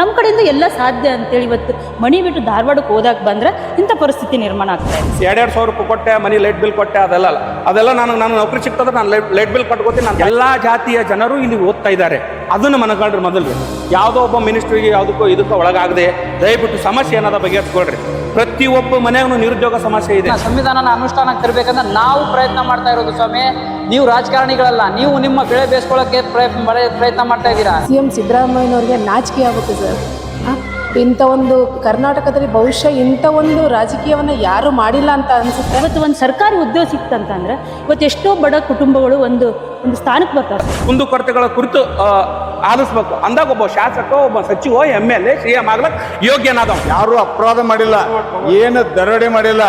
ನಮ್ಮ ಕಡೆಯಿಂದ ಎಲ್ಲ ಸಾಧ್ಯ ಅಂತೇಳಿ ಇವತ್ತು ಮಣಿ ಬಿಟ್ಟು ಧಾರವಾಡಕ್ಕೆ ಹೋದಾಗ ಬಂದ್ರೆ ಇಂಥ ಪರಿಸ್ಥಿತಿ ನಿರ್ಮಾಣ ಆಗ್ತಾ ಇದೆ. ಎರಡೆರಡು ಸಾವಿರ ರೂಪಾಯಿ ಕೊಟ್ಟೆ, ಮನಿ ಲೈಟ್ ಬಿಲ್ ಕೊಟ್ಟೆ, ಅದೆಲ್ಲ ಅಲ್ಲ. ಅದೆಲ್ಲ ನಾನು ನಾನು ನೌಕರಿ ಸಿಗ್ತದೆ ನಾನು ಲೈಟ್ ಲೈಟ್ ಬಿಲ್ ಕಟ್ಕೋತೀನಿ, ನಾನು ಎಲ್ಲ ಜಾತಿಯ ಜನರು ಇಲ್ಲಿ ಓದ್ತಾ ಇದ್ದಾರೆ. ಅದನ್ನು ಮನಗಳ್ರಿ ಮೊದಲು ಯಾವುದೋ ಒಬ್ಬ ಮಿನಿಸ್ಟ್ರಿಗೆ ಯಾವುದಕ್ಕೋ ಇದಕ್ಕೋ ಒಳಗಾಗದೆ ದಯವಿಟ್ಟು ಸಮಸ್ಯೆ ಏನಾದ ಬಗೆಹರಿಸ್ಕೊಳ್ರಿ. ಪ್ರತಿಯೊಬ್ಬ ಮನೆಗೂ ನಿರುದ್ಯೋಗ ಸಮಸ್ಯೆ ಇದೆ. ಸಂವಿಧಾನನ ಅನುಷ್ಠಾನಕ್ಕೆ ತರಬೇಕಂದ್ರೆ ನಾವು ಪ್ರಯತ್ನ ಮಾಡ್ತಾ ಇರೋದು ಸ್ವಾಮಿ ನೀವು ರಾಜಕಾರಣಿಗಳಲ್ಲ ನೀವು ನಿಮ್ಮ ಬೆಳೆ ಬೇಯಿಸ್ಕೊಳ್ಳೋಕೆ ಪ್ರಯತ್ನ ಪ್ರಯತ್ನ ಮಾಡ್ತಾ ಇದ್ದೀರಾ? ಸಿ ಎಂ ಸಿದ್ದರಾಮಯ್ಯನವ್ರಿಗೆ ನಾಚಿಕೆ ಆಗುತ್ತೆ ಸರ್? ಇಂಥ ಒಂದು ಕರ್ನಾಟಕದಲ್ಲಿ ಬಹುಶಃ ಇಂಥ ಒಂದು ರಾಜಕೀಯವನ್ನು ಯಾರು ಮಾಡಿಲ್ಲ ಅಂತ ಅನಿಸುತ್ತೆ? ಇವತ್ತು ಒಂದು ಸರ್ಕಾರಿ ಉದ್ಯೋಗ ಸಿಕ್ತಂತಂದ್ರೆ ಇವತ್ತು ಎಷ್ಟೋ ಬಡ ಕುಟುಂಬಗಳು ಒಂದು ಒಂದು ಸ್ಥಾನಕ್ಕೆ ಬರ್ತಾರೆ. ಕುಂದುಕೊರತೆಗಳ ಕುರಿತು ಆಲಿಸ್ಬೇಕು. ಅಂದಾಗ ಒಬ್ಬ ಶಾಸಕ ಒಬ್ಬ ಸಚಿವ M L A C M ಆಗ್ಲಕ್ ಯೋಗ್ಯನಾದ ಯಾರು ಅಪರಾಧ ಮಾಡಿಲ್ಲ. ಏನು ದರೋಡೆ ಮಾಡಿಲ್ಲ.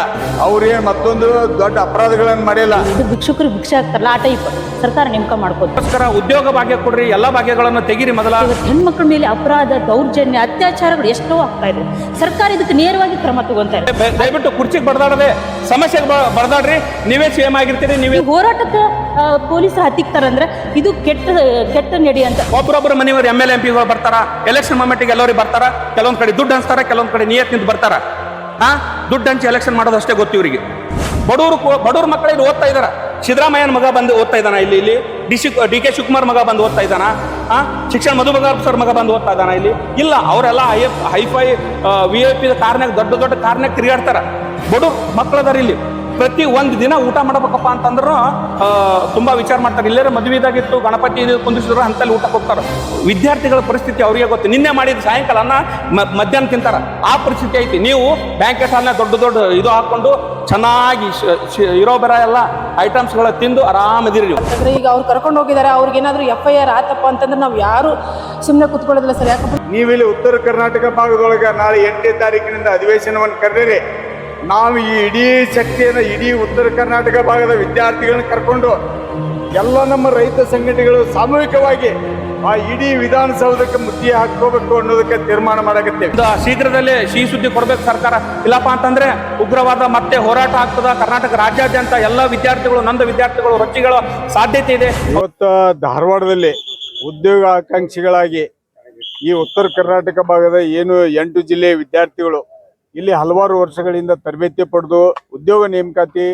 ಅವ್ರೇನು ಮತ್ತೊಂದು ದೊಡ್ಡ ಅಪರಾಧಗಳನ್ನು ಮಾಡಿಲ್ಲ. ಇದು ಭಿಕ್ಷುಕರು ಭಿಕ್ಷೆ ಆಗ್ತಾರಲ್ಲ ಆ ಟೈಪ್ ಸರ್ಕಾರ ನೇಮಕ ಅದಕ್ಕೋಸ್ಕರ ಉದ್ಯೋಗ ಭಾಗ್ಯ ಕೊಡ್ರಿ ಎಲ್ಲ ಭಾಗ್ಯಗಳನ್ನು ತೆಗಿರಿ ಮೊದಲ. ಹೆಣ್ಮಕ್ಳ ಮೇಲೆ ಅಪರಾಧ ದೌರ್ಜನ್ಯ ಅತ್ಯಾಚಾರಗಳು ಎಷ್ಟೋ ಆಗ್ತಾ ಇದೆ. ಸರ್ಕಾರ ಇದಕ್ಕೆ ನೇರವಾಗಿ ಕ್ರಮ ತಗೊಂತಾ ಇದೆ. ದಯವಿಟ್ಟು ಕುರ್ಚಿಗೆ ಬರ್ದಾಡದೆ ಸಮಸ್ಯೆಗೆ ಬರ್ದಾಡ್ರಿ ಬಡದಾಡ್ರಿ. ನೀವೇ ಸಿಎಂ ಆಗಿರ್ತೀರಿ ನೀವೇ ಹೋರಾಟಕ್ಕೆ ಪೊಲೀಸ್ ಹತ್ತಿಕ್ತಾರಂದ್ರೆ ಇದು ಕೆಟ್ಟ ಕೆಟ್ಟ ನಡಿ ಅಂತ. ಒಬ್ಬರೊಬ್ಬರು ಮನೆಯವರು ಎಂ ಎಲ್ ಎಂ ಪಿಗಳು ಬರ್ತಾರ ಎಲೆಕ್ಷನ್ ಮೂಮೆಂಟ್ಗೆ ಎಲ್ಲರಿಗೆ ಬರ್ತಾರ ಕೆಲವೊಂದ್ ಕಡೆ ದುಡ್ಡು ಹಂಚ್ತಾರ ಕೆಲವೊಂದ್ ಕಡೆ ನಿಯತ್ ನಿಂತು ಬರ್ತಾರ. ಹಾ? ದುಡ್ಡು ಹಂಚಿ ಎಲೆಕ್ಷನ್ ಮಾಡೋದು ಅಷ್ಟೇ ಗೊತ್ತು ಇವರಿಗೆ. ಬಡವರು ಬಡವ್ರ ಮಕ್ಕಳಿಗೆ ಓದ್ತಾ ಇದಾರ. ಸಿದ್ದರಾಮಯ್ಯನ ಮಗ ಬಂದು ಓದ್ತಾ ಇದ್ದಾನ ಇಲ್ಲಿ ಇಲ್ಲಿ. D C, D K Shivakumar ಮಗ ಬಂದು ಓದ್ತಾ ಇದ್ದಾನ? ಆ? ಶಿಕ್ಷಣ ಮಧು ಸರ್ ಮಗ ಬಂದು ಓದ್ತಾ ಇದ್ದಾನ ಇಲ್ಲಿ? ಇಲ್ಲ, ಅವರೆಲ್ಲ I F hi fi V I P ಕಾರ್ನಾಗ ದೊಡ್ಡ ದೊಡ್ಡ ಕಾರ್ನಾಗ ತಿರುಗಾಡ್ತಾರ. ಬಡ ಮಕ್ಕಳದಾರ ಇಲ್ಲಿ. ಪ್ರತಿ ಒಂದು ದಿನ ಊಟ ಮಾಡಬೇಕಪ್ಪ ಅಂತಂದ್ರೆ ತುಂಬ ವಿಚಾರ ಮಾಡ್ತಾರೆ. ಇಲ್ಲೇ ಮದುವೆ ಇದಾಗಿತ್ತು ಗಣಪತಿ ಇದು ಕುಂದಿಸಿದ್ರು ಅಂತಲ್ಲಿ ಊಟಕ್ಕೆ ಹೋಗ್ತಾರೆ. ವಿದ್ಯಾರ್ಥಿಗಳ ಪರಿಸ್ಥಿತಿ ಅವರಿಗೆ ಗೊತ್ತು. ನಿನ್ನೆ ಮಾಡಿದ ಸಾಯಂಕಾಲನ ಮ- ಮಧ್ಯಾಹ್ನ ತಿಂತಾರೆ. ಆ ಪರಿಸ್ಥಿತಿ ಐತಿ. ನೀವು ಬ್ಯಾಂಕೆಟ್ ಹಾಲ್ನ ದೊಡ್ಡ ದೊಡ್ಡ ಇದು ಹಾಕೊಂಡು ಚೆನ್ನಾಗಿ ಶ- ಶ- ಇರೋ ಬರ ಎಲ್ಲ ಐಟಮ್ಸ್ಗಳ ತಿಂದು ಆರಾಮದಿರಿ ನೀವು. ಯಾಕಂದ್ರೆ ಈಗ ಅವ್ರು ಕರ್ಕೊಂಡು ಹೋಗಿದ್ದಾರೆ ಅವ್ರಿಗೇನಾದ್ರೂ ಎಫ್ ಐ ಆರ್ ಆತಪ್ಪ ಅಂತಂದ್ರೆ ನಾವು ಯಾರು ಸುಮ್ಮನೆ ಕುತ್ಕೊಳ್ಳೋದಿಲ್ಲ ಸರ್. ಯಾಕಪ್ಪ ನೀವಿಲ್ಲಿ ಉತ್ತರ ಕರ್ನಾಟಕ ಭಾಗದೊಳಗೆ ನಾಳೆ ಎಂಟನೇ ತಾರೀಕಿನಿಂದ ಅಧಿವೇಶನವನ್ನು ಕರೆದಿರಿ. ನಾವು ಈ ಇಡೀ ಶಕ್ತಿಯನ್ನು ಇಡೀ ಉತ್ತರ ಕರ್ನಾಟಕ ಭಾಗದ ವಿದ್ಯಾರ್ಥಿಗಳನ್ನ ಕರ್ಕೊಂಡು ಎಲ್ಲ ನಮ್ಮ ರೈತ ಸಂಘಟನೆಗಳು ಸಾಮೂಹಿಕವಾಗಿ ಆ ಇಡೀ ವಿಧಾನಸೌಧಕ್ಕೆ ಮುತ್ತಿ ಹಾಕೋಬೇಕು ಅನ್ನೋದಕ್ಕೆ ತೀರ್ಮಾನ ಮಾಡಕತ್ತೇವೆ. ಶೀಘ್ರದಲ್ಲೇ ಸಿಹಿ ಸುದ್ದಿ ಕೊಡಬೇಕು ಸರ್ಕಾರ. ಇಲ್ಲಪ್ಪ ಅಂತಂದ್ರೆ ಉಗ್ರವಾದ ಮತ್ತೆ ಹೋರಾಟ ಆಗ್ತದ. ಕರ್ನಾಟಕ ರಾಜ್ಯಾದ್ಯಂತ ಎಲ್ಲ ವಿದ್ಯಾರ್ಥಿಗಳು ನಂದ ವಿದ್ಯಾರ್ಥಿಗಳು ರೊಚ್ಚಿಗಳ ಸಾಧ್ಯತೆ ಇದೆ. ಇವತ್ತು ಧಾರವಾಡದಲ್ಲಿ ಉದ್ಯೋಗ ಆಕಾಂಕ್ಷಿಗಳಾಗಿ ಈ ಉತ್ತರ ಕರ್ನಾಟಕ ಭಾಗದ ಏನು ಎಂಟು ಜಿಲ್ಲೆಯ ವಿದ್ಯಾರ್ಥಿಗಳು ಇಲ್ಲಿ ಹಲವಾರು ವರ್ಷಗಳಿಂದ ತರಬೇತಿ ಪಡೆದು ಉದ್ಯೋಗ ನೇಮಕಾತಿ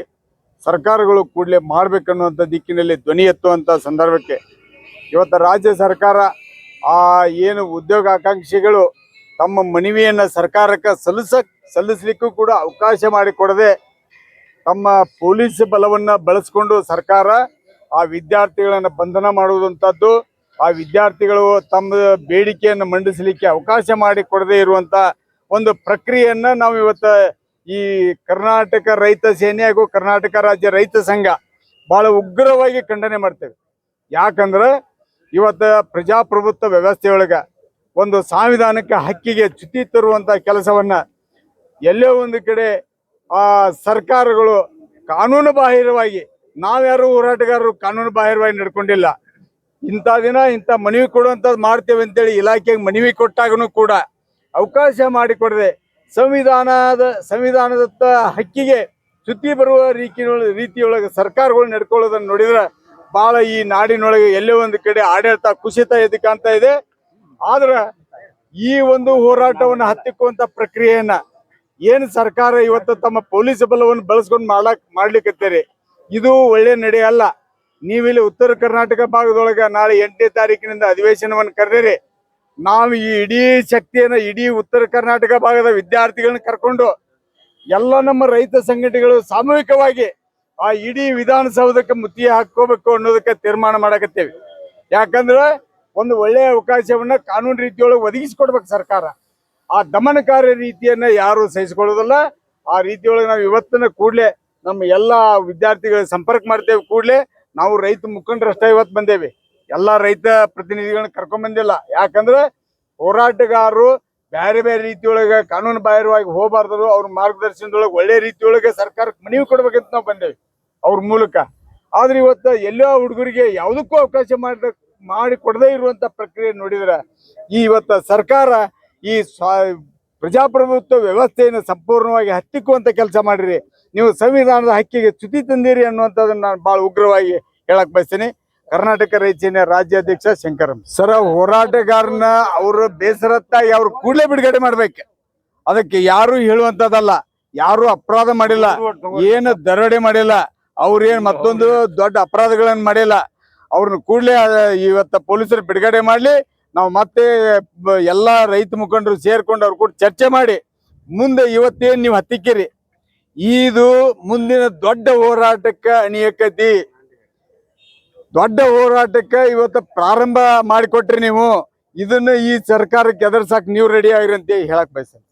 ಸರ್ಕಾರಗಳು ಕೂಡಲೇ ಮಾಡಬೇಕನ್ನುವಂಥ ದಿಕ್ಕಿನಲ್ಲಿ ಧ್ವನಿ ಎತ್ತುವಂಥ ಸಂದರ್ಭಕ್ಕೆ ಇವತ್ತು ರಾಜ್ಯ ಸರ್ಕಾರ ಆ ಏನು ಉದ್ಯೋಗ ಆಕಾಂಕ್ಷಿಗಳು ತಮ್ಮ ಮನವಿಯನ್ನು ಸರ್ಕಾರಕ್ಕೆ ಸಲ್ಲಿಸ, ಸಲ್ಲಿಸಲಿಕ್ಕೂ ಕೂಡ ಅವಕಾಶ ಮಾಡಿಕೊಡದೆ ತಮ್ಮ ಪೊಲೀಸ್ ಬಲವನ್ನು ಬಳಸ್ಕೊಂಡು ಸರ್ಕಾರ ಆ ವಿದ್ಯಾರ್ಥಿಗಳನ್ನು ಬಂಧನ ಮಾಡುವಂಥದ್ದು ಆ ವಿದ್ಯಾರ್ಥಿಗಳು ತಮ್ಮ ಬೇಡಿಕೆಯನ್ನು ಮಂಡಿಸಲಿಕ್ಕೆ ಅವಕಾಶ ಮಾಡಿ ಇರುವಂಥ ಒಂದು ಪ್ರಕ್ರಿಯೆಯನ್ನ ನಾವು ಇವತ್ತ ಈ ಕರ್ನಾಟಕ ರೈತ ಸೇನೆ ಹಾಗೂ ಕರ್ನಾಟಕ ರಾಜ್ಯ ರೈತ ಸಂಘ ಬಹಳ ಉಗ್ರವಾಗಿ ಖಂಡನೆ ಮಾಡ್ತೇವೆ. ಯಾಕಂದ್ರೆ ಇವತ್ತ ಪ್ರಜಾಪ್ರಭುತ್ವ ವ್ಯವಸ್ಥೆಯೊಳಗ ಒಂದು ಸಂವಿಧಾನಕ್ಕೆ ಹಕ್ಕಿಗೆ ಚ್ಯುತಿ ತರುವಂತ ಕೆಲಸವನ್ನ ಎಲ್ಲೋ ಒಂದು ಕಡೆ ಆ ಸರ್ಕಾರಗಳು ಕಾನೂನು ಬಾಹಿರವಾಗಿ ನಾವ್ಯಾರು ಹೋರಾಟಗಾರರು ಕಾನೂನು ಬಾಹಿರವಾಗಿ ನಡ್ಕೊಂಡಿಲ್ಲ. ಇಂಥ ದಿನ ಇಂಥ ಮನವಿ ಕೊಡುವಂಥದ್ದು ಮಾಡ್ತೇವೆ ಅಂತೇಳಿ ಇಲಾಖೆಗೆ ಮನವಿ ಕೊಟ್ಟಾಗನು ಕೂಡ ಅವಕಾಶ ಮಾಡಿಕೊಡದೆ ಸಂವಿಧಾನದ, ಸಂವಿಧಾನದತ್ತ ಹಕ್ಕಿಗೆ ಚ್ಯುತಿ ಬರುವ ರೀತಿಯೊಳ ರೀತಿಯೊಳಗೆ ಸರ್ಕಾರಗಳು ನಡ್ಕೊಳ್ಳೋದನ್ನು ನೋಡಿದ್ರೆ ಬಹಳ ಈ ನಾಡಿನೊಳಗೆ ಎಲ್ಲೋ ಒಂದು ಕಡೆ ಆಡಳಿತ ಕುಸಿತ ಎದ್ದು ಕಾಣ್ತಾ ಇದೆ. ಆದ್ರೆ ಈ ಒಂದು ಹೋರಾಟವನ್ನು ಹತ್ತಿಕ್ಕುವಂತ ಪ್ರಕ್ರಿಯೆಯನ್ನ ಏನು ಸರ್ಕಾರ ಇವತ್ತು ತಮ್ಮ ಪೊಲೀಸ್ ಬಲವನ್ನು ಬಳಸ್ಕೊಂಡು ಮಾಡಕ್ ಮಾಡ್ಲಿಕ್ಕತ್ತೀರಿ ಇದು ಒಳ್ಳೆ ನಡೆ ಅಲ್ಲ. ನೀವಿಲ್ಲಿ ಉತ್ತರ ಕರ್ನಾಟಕ ಭಾಗದೊಳಗ ನಾಳೆ ಎಂಟನೇ ತಾರೀಕಿನಿಂದ ಅಧಿವೇಶನವನ್ನು ಕರೆದಿರಿ. ನಾವು ಈ ಇಡೀ ಶಕ್ತಿಯನ್ನ ಇಡೀ ಉತ್ತರ ಕರ್ನಾಟಕ ಭಾಗದ ವಿದ್ಯಾರ್ಥಿಗಳನ್ನ ಕರ್ಕೊಂಡು ಎಲ್ಲ ನಮ್ಮ ರೈತ ಸಂಘಟನೆಗಳು ಸಾಮೂಹಿಕವಾಗಿ ಆ ಇಡೀ ವಿಧಾನಸೌಧಕ್ಕೆ ಮುತ್ತಿಗೆ ಹಾಕೋಬೇಕು ಅನ್ನೋದಕ್ಕೆ ತೀರ್ಮಾನ ಮಾಡಕತ್ತೇವೆ. ಯಾಕಂದ್ರೆ ಒಂದು ಒಳ್ಳೆಯ ಅವಕಾಶವನ್ನ ಕಾನೂನು ರೀತಿಯೊಳಗೆ ಒದಗಿಸಿಕೊಡ್ಬೇಕು ಸರ್ಕಾರ. ಆ ದಮನಕಾರಿ ರೀತಿಯನ್ನ ಯಾರು ಸಹಿಸಿಕೊಳ್ಳೋದಲ್ಲ. ಆ ರೀತಿಯೊಳಗೆ ನಾವು ಇವತ್ತಿನ ಕೂಡಲೇ ನಮ್ಮ ಎಲ್ಲ ವಿದ್ಯಾರ್ಥಿಗಳ ಸಂಪರ್ಕ ಮಾಡ್ತೇವೆ ಕೂಡಲೇ. ನಾವು ರೈತ ಮುಖಂಡರಷ್ಟೇ ಇವತ್ತು ಬಂದೇವಿ. ಎಲ್ಲ ರೈತ ಪ್ರತಿನಿಧಿಗಳನ್ನ ಕರ್ಕೊಂಡ್ ಬಂದಿಲ್ಲ. ಯಾಕಂದ್ರೆ ಹೋರಾಟಗಾರರು ಬೇರೆ ಬೇರೆ ರೀತಿಯೊಳಗೆ ಕಾನೂನು ಬಾಹಿರವಾಗಿ ಹೋಗಬಾರ್ದು ಅವ್ರ ಮಾರ್ಗದರ್ಶನದೊಳಗೆ ಒಳ್ಳೆ ರೀತಿಯೊಳಗೆ ಸರ್ಕಾರಕ್ಕೆ ಮನವಿ ಕೊಡ್ಬೇಕಂತ ನಾವು ಬಂದೇವಿ ಅವ್ರ ಮೂಲಕ. ಆದ್ರೆ ಇವತ್ತು ಎಲ್ಲೋ ಹುಡುಗರಿಗೆ ಯಾವುದಕ್ಕೂ ಅವಕಾಶ ಮಾಡಿದ, ಮಾಡಿ ಕೊಡದೇ ಇರುವಂತ ಪ್ರಕ್ರಿಯೆ ನೋಡಿದ್ರೆ ಈ ಇವತ್ತು ಸರ್ಕಾರ ಈ ಪ್ರಜಾಪ್ರಭುತ್ವ ವ್ಯವಸ್ಥೆಯನ್ನು ಸಂಪೂರ್ಣವಾಗಿ ಹತ್ತಿಕ್ಕುವಂತ ಕೆಲಸ ಮಾಡಿರಿ. ನೀವು ಸಂವಿಧಾನದ ಹಕ್ಕಿಗೆ ಚ್ಯುತಿ ತಂದಿರಿ ಅನ್ನುವಂಥದ್ದನ್ನು ನಾನು ಬಹಳ ಉಗ್ರವಾಗಿ ಹೇಳಕ್ ಬಯಸ್ತೀನಿ. ಕರ್ನಾಟಕ ರೈತ ಸೇನೆ ರಾಜ್ಯಾಧ್ಯಕ್ಷ ಶಂಕರಂ. ಸರ ಹೋರಾಟಗಾರನ ಅವರು ಬೇಸರತ್ತಾಗಿ ಅವ್ರು ಕೂಡಲೇ ಬಿಡುಗಡೆ ಮಾಡ್ಬೇಕು. ಅದಕ್ಕೆ ಯಾರು ಹೇಳುವಂತದಲ್ಲ ಯಾರು ಅಪರಾಧ ಮಾಡಿಲ್ಲ, ಏನು ದರೋಡೆ ಮಾಡಿಲ್ಲ ಅವ್ರೇನ್ ಮತ್ತೊಂದು ದೊಡ್ಡ ಅಪರಾಧಗಳನ್ನ ಮಾಡಿಲ್ಲ ಅವ್ರನ್ನ ಕೂಡಲೇ ಇವತ್ತ ಪೊಲೀಸರು ಬಿಡುಗಡೆ ಮಾಡ್ಲಿ, ನಾವು ಮತ್ತೆ ಎಲ್ಲ ಎಲ್ಲಾ ರೈತ ಮುಖಂಡರು ಸೇರ್ಕೊಂಡು ಅವ್ರು ಕೂಡ ಚರ್ಚೆ ಮಾಡಿ, ಮುಂದೆ ಇವತ್ತೇನ್ ನೀವು ಹತ್ತಿಕ್ಕಿರಿ? ಇದು ಮುಂದಿನ ದೊಡ್ಡ ಹೋರಾಟಕ್ಕೆ ಅಣಿಯಕತಿ ದೊಡ್ಡ ಹೋರಾಟಕ್ಕೆ ಇವತ್ತು ಪ್ರಾರಂಭ ಮಾಡಿಕೊಟ್ರಿ ನೀವು. ಇದನ್ನ ಈ ಸರ್ಕಾರಕ್ಕೆ ಎದುರ್ಸಾಕ್ ನೀವು ರೆಡಿ ಆಗಿರಿ ಅಂತ ಹೇಳಕ್ ಬಯಸ್ತೀನಿ.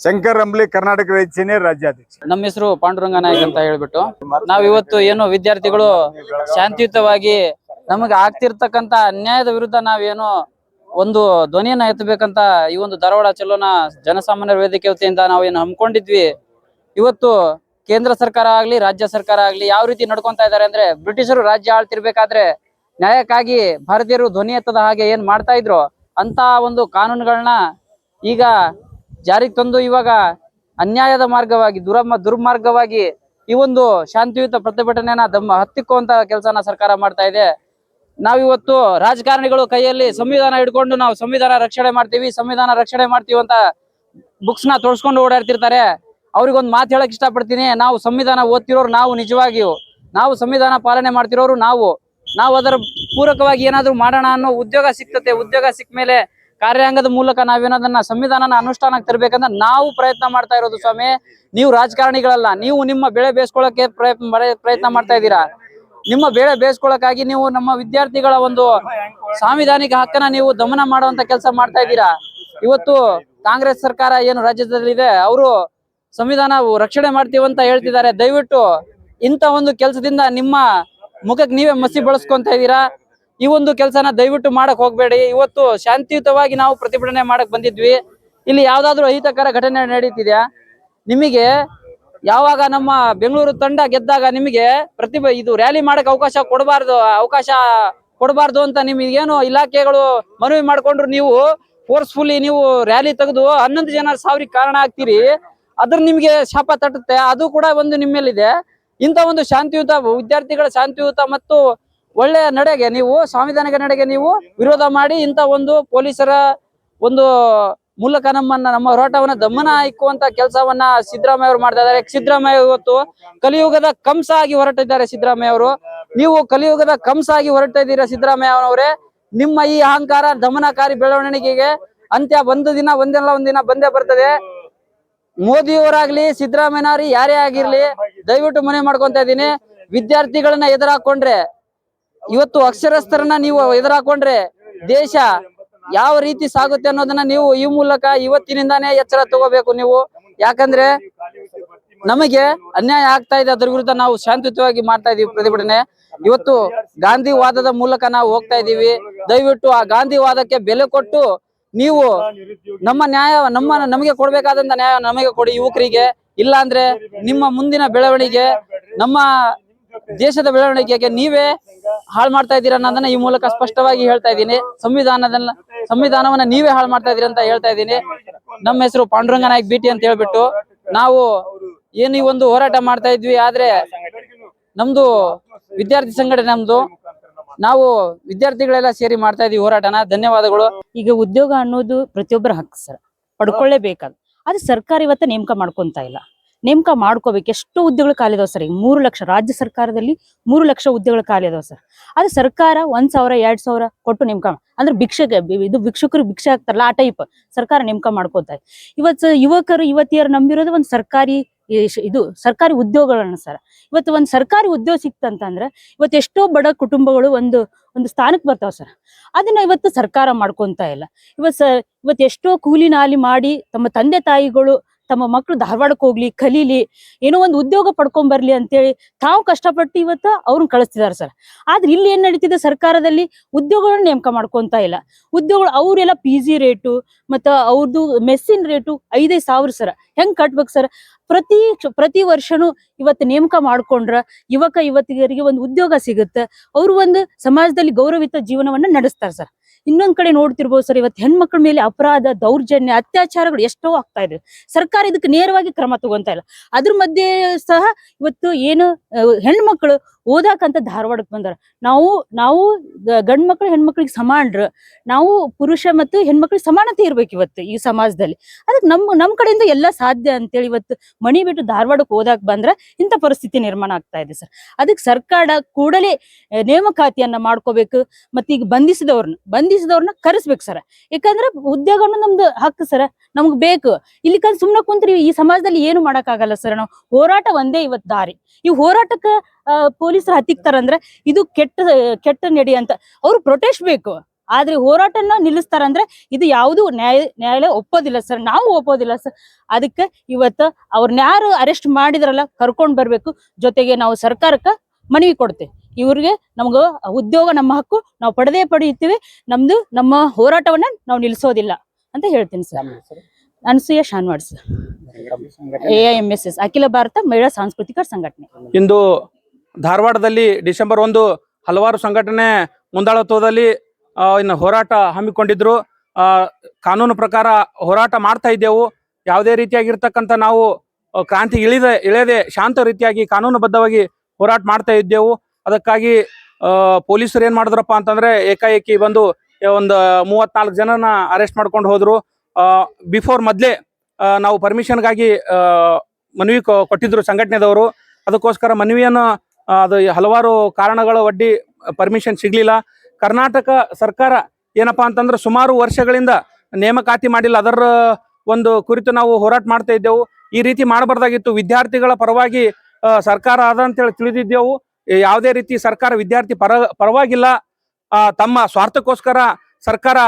ಶಂಕರ್ ಅಂಬ್ಲಿ, ಕರ್ನಾಟಕ ರೈತ ಸೇನೆ ರಾಜ್ಯಾಧ್ಯಕ್ಷ. ನಮ್ಮ ಹೆಸರು ಪಾಂಡುರಂಗ ನಾಯ್ಕ ಅಂತ ಹೇಳ್ಬಿಟ್ಟು, ನಾವ್ ಇವತ್ತು ಏನು ವಿದ್ಯಾರ್ಥಿಗಳು ಶಾಂತಿಯುತವಾಗಿ ನಮಗೆ ಆಗ್ತಿರ್ತಕ್ಕಂತ ಅನ್ಯಾಯದ ವಿರುದ್ಧ ನಾವೇನು ಒಂದು ಧ್ವನಿಯನ್ನ ಎತ್ತಬೇಕಂತ ಈ ಒಂದು ಧಾರವಾಡ ಚಲೋನ ಜನಸಾಮಾನ್ಯರ ವೇದಿಕೆ ವತಿಯಿಂದ ನಾವು ಏನು ಹಮ್ಮಿಕೊಂಡಿದ್ವಿ. ಇವತ್ತು ಕೇಂದ್ರ ಸರ್ಕಾರ ಆಗ್ಲಿ, ರಾಜ್ಯ ಸರ್ಕಾರ ಆಗ್ಲಿ ಯಾವ ರೀತಿ ನಡ್ಕೊಂತ ಇದ್ದಾರೆ ಅಂದ್ರೆ ಬ್ರಿಟಿಷರು ರಾಜ್ಯ ಆಳ್ತಿರ್ಬೇಕಾದ್ರೆ ನ್ಯಾಯಕ್ಕಾಗಿ ಭಾರತೀಯರು ಧ್ವನಿ ಎತ್ತದ ಹಾಗೆ ಏನ್ ಮಾಡ್ತಾ ಇದ್ರು? ಅಂತ ಒಂದು ಕಾನೂನುಗಳನ್ನ ಈಗ ಜಾರಿಗೆ ತಂದು ಇವಾಗ ಅನ್ಯಾಯದ ಮಾರ್ಗವಾಗಿ ದುರಮ ದುರ್ಮಾರ್ಗವಾಗಿ ಈ ಒಂದು ಶಾಂತಿಯುತ ಪ್ರತಿಭಟನೆಯನ್ನ ದಮ್ಮ ಹತ್ತಿಕ್ಕುವಂತ ಕೆಲಸನ ಸರ್ಕಾರ ಮಾಡ್ತಾ ಇದೆ. ನಾವಿವತ್ತು ರಾಜಕಾರಣಿಗಳು ಕೈಯಲ್ಲಿ ಸಂವಿಧಾನ ಹಿಡ್ಕೊಂಡು ನಾವು ಸಂವಿಧಾನ ರಕ್ಷಣೆ ಮಾಡ್ತೀವಿ, ಸಂವಿಧಾನ ರಕ್ಷಣೆ ಮಾಡ್ತೀವಿ ಅಂತ ಬುಕ್ಸ್ನ ತೋರ್ಸ್ಕೊಂಡು ಓಡಾಡ್ತಿರ್ತಾರೆ. ಅವ್ರಿಗೊಂದು ಮಾತು ಹೇಳಕ್ ಇಷ್ಟಪಡ್ತೀನಿ. ನಾವು ಸಂವಿಧಾನ ಓದ್ತಿರೋರು ನಾವು ನಿಜವಾಗಿಯೂ. ನಾವು ಸಂವಿಧಾನ ಪಾಲನೆ ಮಾಡ್ತಿರೋರು ನಾವು. ನಾವು ಅದರ ಪೂರಕವಾಗಿ ಏನಾದರೂ ಮಾಡೋಣ ಅನ್ನೋ ಉದ್ಯೋಗ ಸಿಕ್ತತೆ. ಉದ್ಯೋಗ ಸಿಕ್ಕ ಮೇಲೆ ಕಾರ್ಯಾಂಗದ ಮೂಲಕ ನಾವೇನೋದನ್ನ ಸಂವಿಧಾನನ ಅನುಷ್ಠಾನಕ್ಕೆ ತರಬೇಕಂದ್ರೆ ನಾವು ಪ್ರಯತ್ನ ಮಾಡ್ತಾ ಇರೋದು ಸ್ವಾಮಿ. ನೀವು ರಾಜಕಾರಣಿಗಳಲ್ಲ, ನೀವು ನಿಮ್ಮ ಬೆಳೆ ಬೇಸ್ಕೊಳ್ಳೋಕೆ ಪ್ರಯತ್ನ ಪ್ರಯತ್ನ ಮಾಡ್ತಾ ಇದ್ದೀರಾ? ನಿಮ್ಮ ಬೆಳೆ ಬೇಸ್ಕೊಳಕ್ಕಾಗಿ ನೀವು ನಮ್ಮ ವಿದ್ಯಾರ್ಥಿಗಳ ಒಂದು ಸಾಂವಿಧಾನಿಕ ಹಕ್ಕನ್ನ ನೀವು ದಮನ ಮಾಡುವಂತ ಕೆಲಸ ಮಾಡ್ತಾ ಇದ್ದೀರಾ? ಇವತ್ತು ಕಾಂಗ್ರೆಸ್ ಸರ್ಕಾರ ಏನು ರಾಜ್ಯದಲ್ಲಿದೆ? ಅವರು ಸಂವಿಧಾನ ರಕ್ಷಣೆ ಮಾಡ್ತೀವಂತ ಹೇಳ್ತಿದ್ದಾರೆ. ದಯವಿಟ್ಟು ಇಂಥ ಒಂದು ಕೆಲಸದಿಂದ ನಿಮ್ಮ ಮುಖಕ್ಕೆ ನೀವೇ ಮಸಿ ಬಳಸ್ಕೊಂತ ಇದ್ದೀರಾ? ಈ ಒಂದು ಕೆಲಸನ ದಯವಿಟ್ಟು ಮಾಡಕ್ ಹೋಗ್ಬೇಡಿ. ಇವತ್ತು ಶಾಂತಿಯುತವಾಗಿ ನಾವು ಪ್ರತಿಭಟನೆ ಮಾಡಕ್ ಬಂದಿದ್ವಿ. ಇಲ್ಲಿ ಯಾವ್ದಾದ್ರು ಅಹಿತಕರ ಘಟನೆ ನಡೀತಿದ್ಯಾ? ನಿಮಗೆ ಯಾವಾಗ ನಮ್ಮ ಬೆಂಗಳೂರು ತಂಡ ಗೆದ್ದಾಗ ನಿಮಗೆ ಪ್ರತಿಭೆ ಇದು ರ್ಯಾಲಿ ಮಾಡಕ್ ಅವಕಾಶ ಕೊಡಬಾರ್ದು ಅವಕಾಶ ಕೊಡಬಾರ್ದು ಅಂತ ನಿಮಗೇನು ಇಲಾಖೆಗಳು ಮನವಿ ಮಾಡ್ಕೊಂಡ್ರು ನೀವು ಫೋರ್ಸ್ಫುಲಿ ನೀವು ರ್ಯಾಲಿ ತೆಗೆದು ಹನ್ನೊಂದು ಜನ ಸಾವಿರಕ್ಕೆ ಕಾರಣ ಆಗ್ತೀರಿ. ಅದ್ರ ನಿಮ್ಗೆ ಶಾಪ ತಟ್ಟುತ್ತೆ, ಅದು ಕೂಡ ಒಂದು ನಿಮ್ಮಲ್ಲಿದೆ ಇಂತ ಒಂದು ಶಾಂತಿಯುತ ವಿದ್ಯಾರ್ಥಿಗಳ ಶಾಂತಿಯುತ ಮತ್ತು ಒಳ್ಳೆಯ ನಡೆಗೆ ನೀವು, ಸಾಂವಿಧಾನಿಕ ನಡೆಗೆ ನೀವು ವಿರೋಧ ಮಾಡಿ ಇಂತ ಒಂದು ಪೊಲೀಸರ ಒಂದು ಮೂಲಕ ನಮ್ಮನ್ನ, ನಮ್ಮ ಹೋರಾಟವನ್ನ ದಮನ ಇಕ್ಕುವಂತ ಕೆಲಸವನ್ನ ಸಿದ್ದರಾಮಯ್ಯ ಅವರು ಮಾಡ್ತಾ ಇದ್ದಾರೆ. ಸಿದ್ದರಾಮಯ್ಯ ಇವತ್ತು ಕಲಿಯುಗದ ಕಂಸ ಆಗಿ ಹೊರಟಿದ್ದಾರೆ ಸಿದ್ದರಾಮಯ್ಯ ಅವರು. ನೀವು ಕಲಿಯುಗದ ಕಂಸ ಆಗಿ ಹೊರಟ ಇದ್ದೀರಾ ಸಿದ್ದರಾಮಯ್ಯ ನಿಮ್ಮ ಈ ಅಹಂಕಾರ ದಮನಕಾರಿ ಬೆಳವಣಿಗೆಗೆ ಅಂತ್ಯ ಒಂದು ದಿನ, ಒಂದಲ್ಲ, ಒಂದಿನ ಬಂದೇ ಬರ್ತದೆ. ಮೋದಿಯವರಾಗ್ಲಿ, ಸಿದ್ದರಾಮಯ್ಯನವ್ರಿ ಯಾರೇ ಆಗಿರ್ಲಿ, ದಯವಿಟ್ಟು ಮನೆ ಮಾಡ್ಕೊಂತ ಇದೀನಿ ವಿದ್ಯಾರ್ಥಿಗಳನ್ನ ಎದುರಾಕೊಂಡ್ರೆ, ಇವತ್ತು ಅಕ್ಷರಸ್ಥರನ್ನ ನೀವು ಎದುರಾಕೊಂಡ್ರೆ ದೇಶ ಯಾವ ರೀತಿ ಸಾಗುತ್ತೆ ಅನ್ನೋದನ್ನ ನೀವು ಈ ಮೂಲಕ ಇವತ್ತಿನಿಂದಾನೇ ಎಚ್ಚರ ತಗೋಬೇಕು ನೀವು. ಯಾಕಂದ್ರೆ ನಮಗೆ ಅನ್ಯಾಯ ಆಗ್ತಾ ಇದೆ, ಅದ್ರ ವಿರುದ್ಧ ನಾವು ಶಾಂತಿಯುತವಾಗಿ ಮಾಡ್ತಾ ಇದೀವಿ ಪ್ರತಿಭಟನೆ. ಇವತ್ತು ಗಾಂಧಿವಾದದ ಮೂಲಕ ನಾವು ಹೋಗ್ತಾ ಇದೀವಿ. ದಯವಿಟ್ಟು ಆ ಗಾಂಧಿವಾದಕ್ಕೆ ಬೆಲೆ ಕೊಟ್ಟು ನೀವು ನಮ್ಮ ನ್ಯಾಯ ನಮ್ಮ ನಮಗೆ ಕೊಡ್ಬೇಕಾದಂತ ನ್ಯಾಯ ನಮಗೆ ಕೊಡಿ ಯುವಕರಿಗೆ. ಇಲ್ಲ ಅಂದ್ರೆ ನಿಮ್ಮ ಮುಂದಿನ ಬೆಳವಣಿಗೆ ನಮ್ಮ ದೇಶದ ಬೆಳವಣಿಗೆಗೆ ನೀವೇ ಹಾಳು ಮಾಡ್ತಾ ಇದ್ದೀರಾ ಅನ್ನೋದನ್ನ ಈ ಮೂಲಕ ಸ್ಪಷ್ಟವಾಗಿ ಹೇಳ್ತಾ ಇದ್ದೀನಿ. ಸಂವಿಧಾನದನ್ನ ಸಂವಿಧಾನವನ್ನ ನೀವೇ ಹಾಳು ಮಾಡ್ತಾ ಇದ್ದೀರಿ ಅಂತ ಹೇಳ್ತಾ ಇದ್ದೀನಿ. ನಮ್ಮ ಹೆಸರು ಪಾಂಡುರಂಗ ನಾಯಕ್ ಬಿಟಿ ಅಂತ ಹೇಳ್ಬಿಟ್ಟು ನಾವು ಏನು ಈ ಒಂದು ಹೋರಾಟ ಮಾಡ್ತಾ ಇದ್ವಿ ಆದ್ರೆ ನಮ್ದು ವಿದ್ಯಾರ್ಥಿ ಸಂಘಟನೆ ನಮ್ದು. ನಾವು ವಿದ್ಯಾರ್ಥಿಗಳೆಲ್ಲ ಸೇರಿ ಮಾಡ್ತಾ ಇದೀವಿ ಹೋರಾಟನ. ಧನ್ಯವಾದಗಳು. ಈಗ ಉದ್ಯೋಗ ಅನ್ನೋದು ಪ್ರತಿಯೊಬ್ಬರ ಹಕ್ಕು ಸರ್. ಪಡ್ಕೊಳ್ಳೇಬೇಕಾದ. ಅದು ಸರ್ಕಾರ ಇವತ್ತು ನೇಮಕ ಮಾಡ್ಕೊಂತ ಇಲ್ಲ. ನೇಮಕ ಮಾಡ್ಕೋಬೇಕು. ಎಷ್ಟು ಹುದ್ದೆಗಳು ಖಾಲಿ ಸರ್? ಈಗ ಮೂರು ಲಕ್ಷ, ರಾಜ್ಯ ಸರ್ಕಾರದಲ್ಲಿ ಮೂರು ಲಕ್ಷ ಹುದ್ದೆಗಳು ಖಾಲಿ ಸರ್. ಅದು ಸರ್ಕಾರ ಒಂದ್ ಸಾವಿರ, ಎರಡ್ ಸಾವಿರ ಕೊಟ್ಟು ನೇಮಕ ಅಂದ್ರೆ ಭಿಕ್ಷಕ ಇದು ಭಿಕ್ಷುಕರು ಭಿಕ್ಷೆ ಆಗ್ತಾರಲ್ಲ ಆ ಟೈಪ್ ಸರ್ಕಾರ ನೇಮಕ ಮಾಡ್ಕೋತಾರೆ ಇವತ್ತು ಯುವಕರು, ಯುವತಿಯರು ನಂಬಿರೋದು ಒಂದು ಸರ್ಕಾರಿ ಇದು ಸರ್ಕಾರಿ ಉದ್ಯೋಗಗಳನ್ನ ಸರ್. ಇವತ್ತು ಒಂದು ಸರ್ಕಾರಿ ಉದ್ಯೋಗ ಸಿಕ್ತಂತಂದ್ರೆ ಇವತ್ತು ಎಷ್ಟೋ ಬಡ ಕುಟುಂಬಗಳು ಒಂದು ಒಂದು ಸ್ಥಾನಕ್ಕೆ ಬರ್ತಾವ ಸರ್. ಅದನ್ನ ಇವತ್ತು ಸರ್ಕಾರ ಮಾಡ್ಕೊಂತ ಇಲ್ಲ. ಇವತ್ತು ಸ ಇವತ್ತು ಎಷ್ಟೋ ಕೂಲಿ ನಾಲಿ ಮಾಡಿ ತಮ್ಮ ತಂದೆ ತಾಯಿಗಳು ತಮ್ಮ ಮಕ್ಕಳು ಧಾರವಾಡಕ್ಕೆ ಹೋಗ್ಲಿ, ಕಲೀಲಿ, ಏನೋ ಒಂದು ಉದ್ಯೋಗ ಪಡ್ಕೊಂಡ್ ಬರ್ಲಿ ಅಂತೇಳಿ ತಾವು ಕಷ್ಟಪಟ್ಟು ಇವತ್ತು ಅವ್ರನ್ನ ಕಳಿಸ್ತಿದ್ದಾರೆ ಸರ್. ಆದ್ರೆ ಇಲ್ಲಿ ಏನ್ ನಡೀತಿದೆ ಸರ್ಕಾರದಲ್ಲಿ? ಉದ್ಯೋಗಗಳನ್ನ ನೇಮಕ ಮಾಡ್ಕೊಂತ ಇಲ್ಲ. ಉದ್ಯೋಗಗಳು ಅವರೆಲ್ಲ ಪಿ ಜಿ ರೇಟು, ಮತ್ತ ಅವ್ರದ್ದು ಮೆಸ್ಸಿನ ರೇಟು ಐದೈದು ಸಾವಿರ ಸರ್. ಹೆಂಗ್ ಕಟ್ಬೇಕು ಸರ್? ಪ್ರತಿ ಪ್ರತಿ ವರ್ಷನೂ ಇವತ್ತು ನೇಮಕ ಮಾಡ್ಕೊಂಡ್ರ ಯುವಕ, ಯುವತಿಯರಿಗೆ ಒಂದು ಉದ್ಯೋಗ ಸಿಗುತ್ತೆ. ಅವರು ಒಂದು ಸಮಾಜದಲ್ಲಿ ಗೌರವಿತ ಜೀವನವನ್ನ ನಡೆಸ್ತಾರೆ ಸರ್. ಇನ್ನೊಂದ್ ಕಡೆ ನೋಡ್ತಿರ್ಬೋದು ಸರ್ ಇವತ್ತು ಹೆಣ್ಮಕ್ಳ ಮೇಲೆ ಅಪರಾಧ, ದೌರ್ಜನ್ಯ, ಅತ್ಯಾಚಾರಗಳು ಎಷ್ಟೋ ಆಗ್ತಾ ಇದೆ. ಸರ್ಕಾರ ಇದಕ್ಕೆ ನೇರವಾಗಿ ಕ್ರಮ ತಗೊಂತ ಇಲ್ಲ. ಅದ್ರ ಮಧ್ಯೆ ಸಹ ಇವತ್ತು ಏನು ಹೆಣ್ಮಕ್ಳು ಓದಾಕಂತ ಧಾರವಾಡಕ್ಕೆ ಬಂದಾರ. ನಾವು ನಾವು ಗಂಡ್ ಮಕ್ಳು ಹೆಣ್ಮಕ್ಳಿಗೆ ಸಮಾನರು. ನಾವು ಪುರುಷ ಮತ್ತು ಹೆಣ್ಮಕ್ಳಿಗೆ ಸಮಾನತೆ ಇರ್ಬೇಕು ಇವತ್ತು ಈ ಸಮಾಜದಲ್ಲಿ. ಅದಕ್ಕೆ ನಮ್ಮ ನಮ್ಮ ಕಡೆಯಿಂದ ಎಲ್ಲ ಸಾಧ್ಯ ಅಂತೇಳಿ ಇವತ್ತು ಮಣಿ ಬಿಟ್ಟು ಧಾರವಾಡಕ್ಕೆ ಓದಾಕ್ ಬಂದ್ರೆ ಇಂಥ ಪರಿಸ್ಥಿತಿ ನಿರ್ಮಾಣ ಆಗ್ತಾ ಇದೆ ಸರ್. ಅದಕ್ಕೆ ಸರ್ಕಾರ ಕೂಡಲೇ ನೇಮಕಾತಿಯನ್ನ ಮಾಡ್ಕೋಬೇಕು. ಮತ್ತೆ ಈಗ ಬಂಧಿಸಿದವ್ರನ್ನ ಬಂಧಿಸಿದವ್ರನ್ನ ಕರೆಸ್ಬೇಕು ಸರ್. ಯಾಕಂದ್ರೆ ಉದ್ಯೋಗನು ನಮ್ದು ಹಕ್ಕು ಸರ್. ನಮ್ಗ್ ಬೇಕು. ಇಲ್ಲಿ ಕಂದ್ ಸುಮ್ನೆ ಕುಂತ್ರಿ ಈ ಸಮಾಜದಲ್ಲಿ ಏನು ಮಾಡಕ್ಕಾಗಲ್ಲ ಸರ್ ನಾವು. ಹೋರಾಟ ಒಂದೇ ಇವತ್ ದಾರಿ. ಈ ಹೋರಾಟಕ್ಕ ಪೊಲೀಸರು ಹತ್ತಿಕ್ತಾರಂದ್ರೆ ಇದು ಕೆಟ್ಟ ಕೆಟ್ಟ ನಡಿ ಅಂತ. ಅವ್ರು ಪ್ರೊಟೆಸ್ಟ್ ಬೇಕು. ಆದ್ರೆ ಹೋರಾಟನ ನಿಲ್ಲಿಸ್ತಾರಂದ್ರೆ ಇದು ಯಾವುದು ನ್ಯಾಯ ನ್ಯಾಯಾಲಯ ಒಪ್ಪೋದಿಲ್ಲ ಸರ್. ನಾವು ಒಪ್ಪೋದಿಲ್ಲ ಸರ್. ಅದಕ್ಕೆ ಇವತ್ತ ಅವ್ರನ್ನ ಯಾರು ಅರೆಸ್ಟ್ ಮಾಡಿದ್ರಲ್ಲ ಕರ್ಕೊಂಡ್ ಬರ್ಬೇಕು. ಜೊತೆಗೆ ನಾವು ಸರ್ಕಾರಕ್ಕ ಮನವಿ ಕೊಡ್ತೆ ಇವ್ರಿಗೆ ನಮ್ಗ ಉದ್ಯೋಗ ನಮ್ಮ ಹಕ್ಕು ನಾವು ಪಡೆದೇ ಪಡೆಯುತ್ತೀವಿ. ನಮ್ದು ನಮ್ಮ ಹೋರಾಟವನ್ನ ನಾವು ನಿಲ್ಲಿಸೋದಿಲ್ಲ ಅಂತ ಹೇಳ್ತೀನಿ sir. Anasuya Shanwad sir. A M S S ಅಖಿಲ ಭಾರತ ಮಹಿಳಾ ಸಾಂಸ್ಕೃತಿಕ ಸಂಘಟನೆ. ಇಂದು ಧಾರವಾಡದಲ್ಲಿ ಡಿಸೆಂಬರ್ ಒಂದು ಹಲವಾರು ಸಂಘಟನೆ ಮುಂದಾಳತ್ವದಲ್ಲಿ ಆ, ಇನ್ನು ಹೋರಾಟ ಹಮ್ಮಿಕೊಂಡಿದ್ರು. ಆ, ಕಾನೂನು ಪ್ರಕಾರ ಹೋರಾಟ ಮಾಡ್ತಾ ಇದ್ದೆವು. ಯಾವುದೇ ರೀತಿಯಾಗಿರ್ತಕ್ಕಂಥ ನಾವು ಕ್ರಾಂತಿ ಇಳಿದ ಇಳಿಯದೆ ಶಾಂತ ರೀತಿಯಾಗಿ ಕಾನೂನುಬದ್ಧವಾಗಿ ಹೋರಾಟ ಮಾಡ್ತಾ ಇದ್ದೆವು. ಅದಕ್ಕಾಗಿ ಪೊಲೀಸರು ಏನ್ ಮಾಡಿದ್ರಪ್ಪ ಅಂತಂದ್ರೆ ಏಕಾಏಕಿ ಬಂದು ಒಂದು ಮೂವತ್ನಾಲ್ಕು ಜನನ ಅರೆಸ್ಟ್ ಮಾಡ್ಕೊಂಡು ಹೋದ್ರು. ಬಿಫೋರ್ ಮೊದ್ಲೇ ನಾವು ಪರ್ಮಿಷನ್ಗಾಗಿ ಮನವಿ ಕೊಟ್ಟಿದ್ರು ಸಂಘಟನೆದವರು. ಅದಕ್ಕೋಸ್ಕರ ಮನವಿಯನ್ನು ಅದು ಹಲವಾರು ಕಾರಣಗಳ ಒಡ್ಡಿ ಪರ್ಮಿಷನ್ ಸಿಗಲಿಲ್ಲ. ಕರ್ನಾಟಕ ಸರ್ಕಾರ ಏನಪ್ಪ ಅಂತಂದ್ರೆ ಸುಮಾರು ವರ್ಷಗಳಿಂದ ನೇಮಕಾತಿ ಮಾಡಿಲ್ಲ. ಅದರ ಒಂದು ಕುರಿತು ನಾವು ಹೋರಾಟ ಮಾಡ್ತಾ ಇದ್ದೆವು. ಈ ರೀತಿ ಮಾಡಬಾರ್ದಾಗಿತ್ತು. ವಿದ್ಯಾರ್ಥಿಗಳ ಪರವಾಗಿ ಸರ್ಕಾರ ಅದ ಅಂತೇಳಿ ತಿಳಿದಿದ್ದೆವು. ಯಾವುದೇ ರೀತಿ ಸರ್ಕಾರ ವಿದ್ಯಾರ್ಥಿ ಪರ, ಪರವಾಗಿಲ್ಲ. ತಮ್ಮ ಸ್ವಾರ್ಥಕ್ಕೋಸ್ಕರ ಸರ್ಕಾರ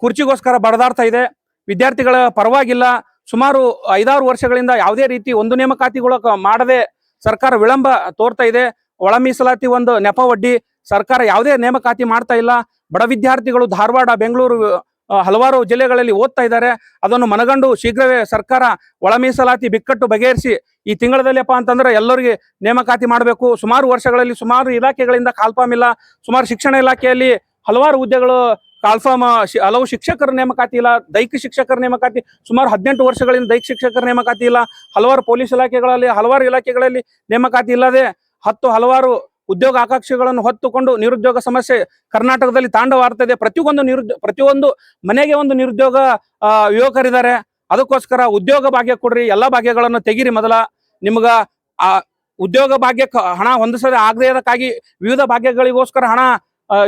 ಕುರ್ಚಿಗೋಸ್ಕರ ಬಡದಾಡ್ತಾ ಇದೆ. ವಿದ್ಯಾರ್ಥಿಗಳ ಪರವಾಗಿಲ್ಲ. ಸುಮಾರು ಐದಾರು ವರ್ಷಗಳಿಂದ ಯಾವುದೇ ರೀತಿ ಒಂದು ನೇಮಕಾತಿಗಳ ಮಾಡದೆ ಸರ್ಕಾರ ವಿಳಂಬ ತೋರ್ತಾ ಇದೆ. ಒಳ ಮೀಸಲಾತಿ ಒಂದು ನೆಪ ಒಡ್ಡಿ ಸರ್ಕಾರ ಯಾವುದೇ ನೇಮಕಾತಿ ಮಾಡ್ತಾ ಇಲ್ಲ. ಬಡ ವಿದ್ಯಾರ್ಥಿಗಳು ಧಾರವಾಡ, ಬೆಂಗಳೂರು ಹಲವಾರು ಜಿಲ್ಲೆಗಳಲ್ಲಿ ಓದ್ತಾ ಇದ್ದಾರೆ. ಅದನ್ನು ಮನಗಂಡು ಶೀಘ್ರವೇ ಸರ್ಕಾರ ಒಳ ಮೀಸಲಾತಿ ಬಿಕ್ಕಟ್ಟು ಬಗೆಹರಿಸಿ ಈ ತಿಂಗಳದಲ್ಲಿಪ್ಪ ಅಂತಂದ್ರೆ ಎಲ್ಲರಿಗೆ ನೇಮಕಾತಿ ಮಾಡಬೇಕು. ಸುಮಾರು ವರ್ಷಗಳಲ್ಲಿ ಸುಮಾರು ಇಲಾಖೆಗಳಿಂದ ಕಾಲ್ಫಾಮ್ ಇಲ್ಲ ಸುಮಾರು ಶಿಕ್ಷಣ ಇಲಾಖೆಯಲ್ಲಿ ಹಲವಾರು ಹುದ್ದೆಗಳು ಕಾಲ್ಫಾಮ್ ಶಿ- ಹಲವು ಶಿಕ್ಷಕರ ನೇಮಕಾತಿ ಇಲ್ಲ. ದೈಹಿಕ ಶಿಕ್ಷಕರ ನೇಮಕಾತಿ, ಸುಮಾರು ಹದಿನೆಂಟು ವರ್ಷಗಳಿಂದ ದೈಹಿಕ ಶಿಕ್ಷಕರ ನೇಮಕಾತಿ ಇಲ್ಲ. ಹಲವಾರು ಪೊಲೀಸ್ ಇಲಾಖೆಗಳಲ್ಲಿ, ಹಲವಾರು ಇಲಾಖೆಗಳಲ್ಲಿ ನೇಮಕಾತಿ ಇಲ್ಲದೆ ಹತ್ತು ಹಲವಾರು ಉದ್ಯೋಗ ಆಕಾಂಕ್ಷೆಗಳನ್ನು ಹೊತ್ತುಕೊಂಡು ನಿರುದ್ಯೋಗ ಸಮಸ್ಯೆ ಕರ್ನಾಟಕದಲ್ಲಿ ತಾಂಡವಾಡ್ತಾ ಪ್ರತಿಯೊಂದು ನಿರುದ್ಯೋಗ ಪ್ರತಿಯೊಂದು ಮನೆಗೆ ಒಂದು ನಿರುದ್ಯೋಗ ಯುವಕರಿದ್ದಾರೆ. ಅದಕ್ಕೋಸ್ಕರ ಉದ್ಯೋಗ ಭಾಗ್ಯ ಕೊಡ್ರಿ. ಎಲ್ಲಾ ಭಾಗ್ಯಗಳನ್ನು ತೆಗೀರಿ ಮೊದಲ. ನಿಮ್ಗ, ಆ, ಉದ್ಯೋಗ ಭಾಗ್ಯ ಹಣ ಹೊಂದಿಸದೆ ಆಗದೇ ಇದಕ್ಕಾಗಿ ವಿವಿಧ ಭಾಗ್ಯಗಳಿಗೋಸ್ಕರ ಹಣ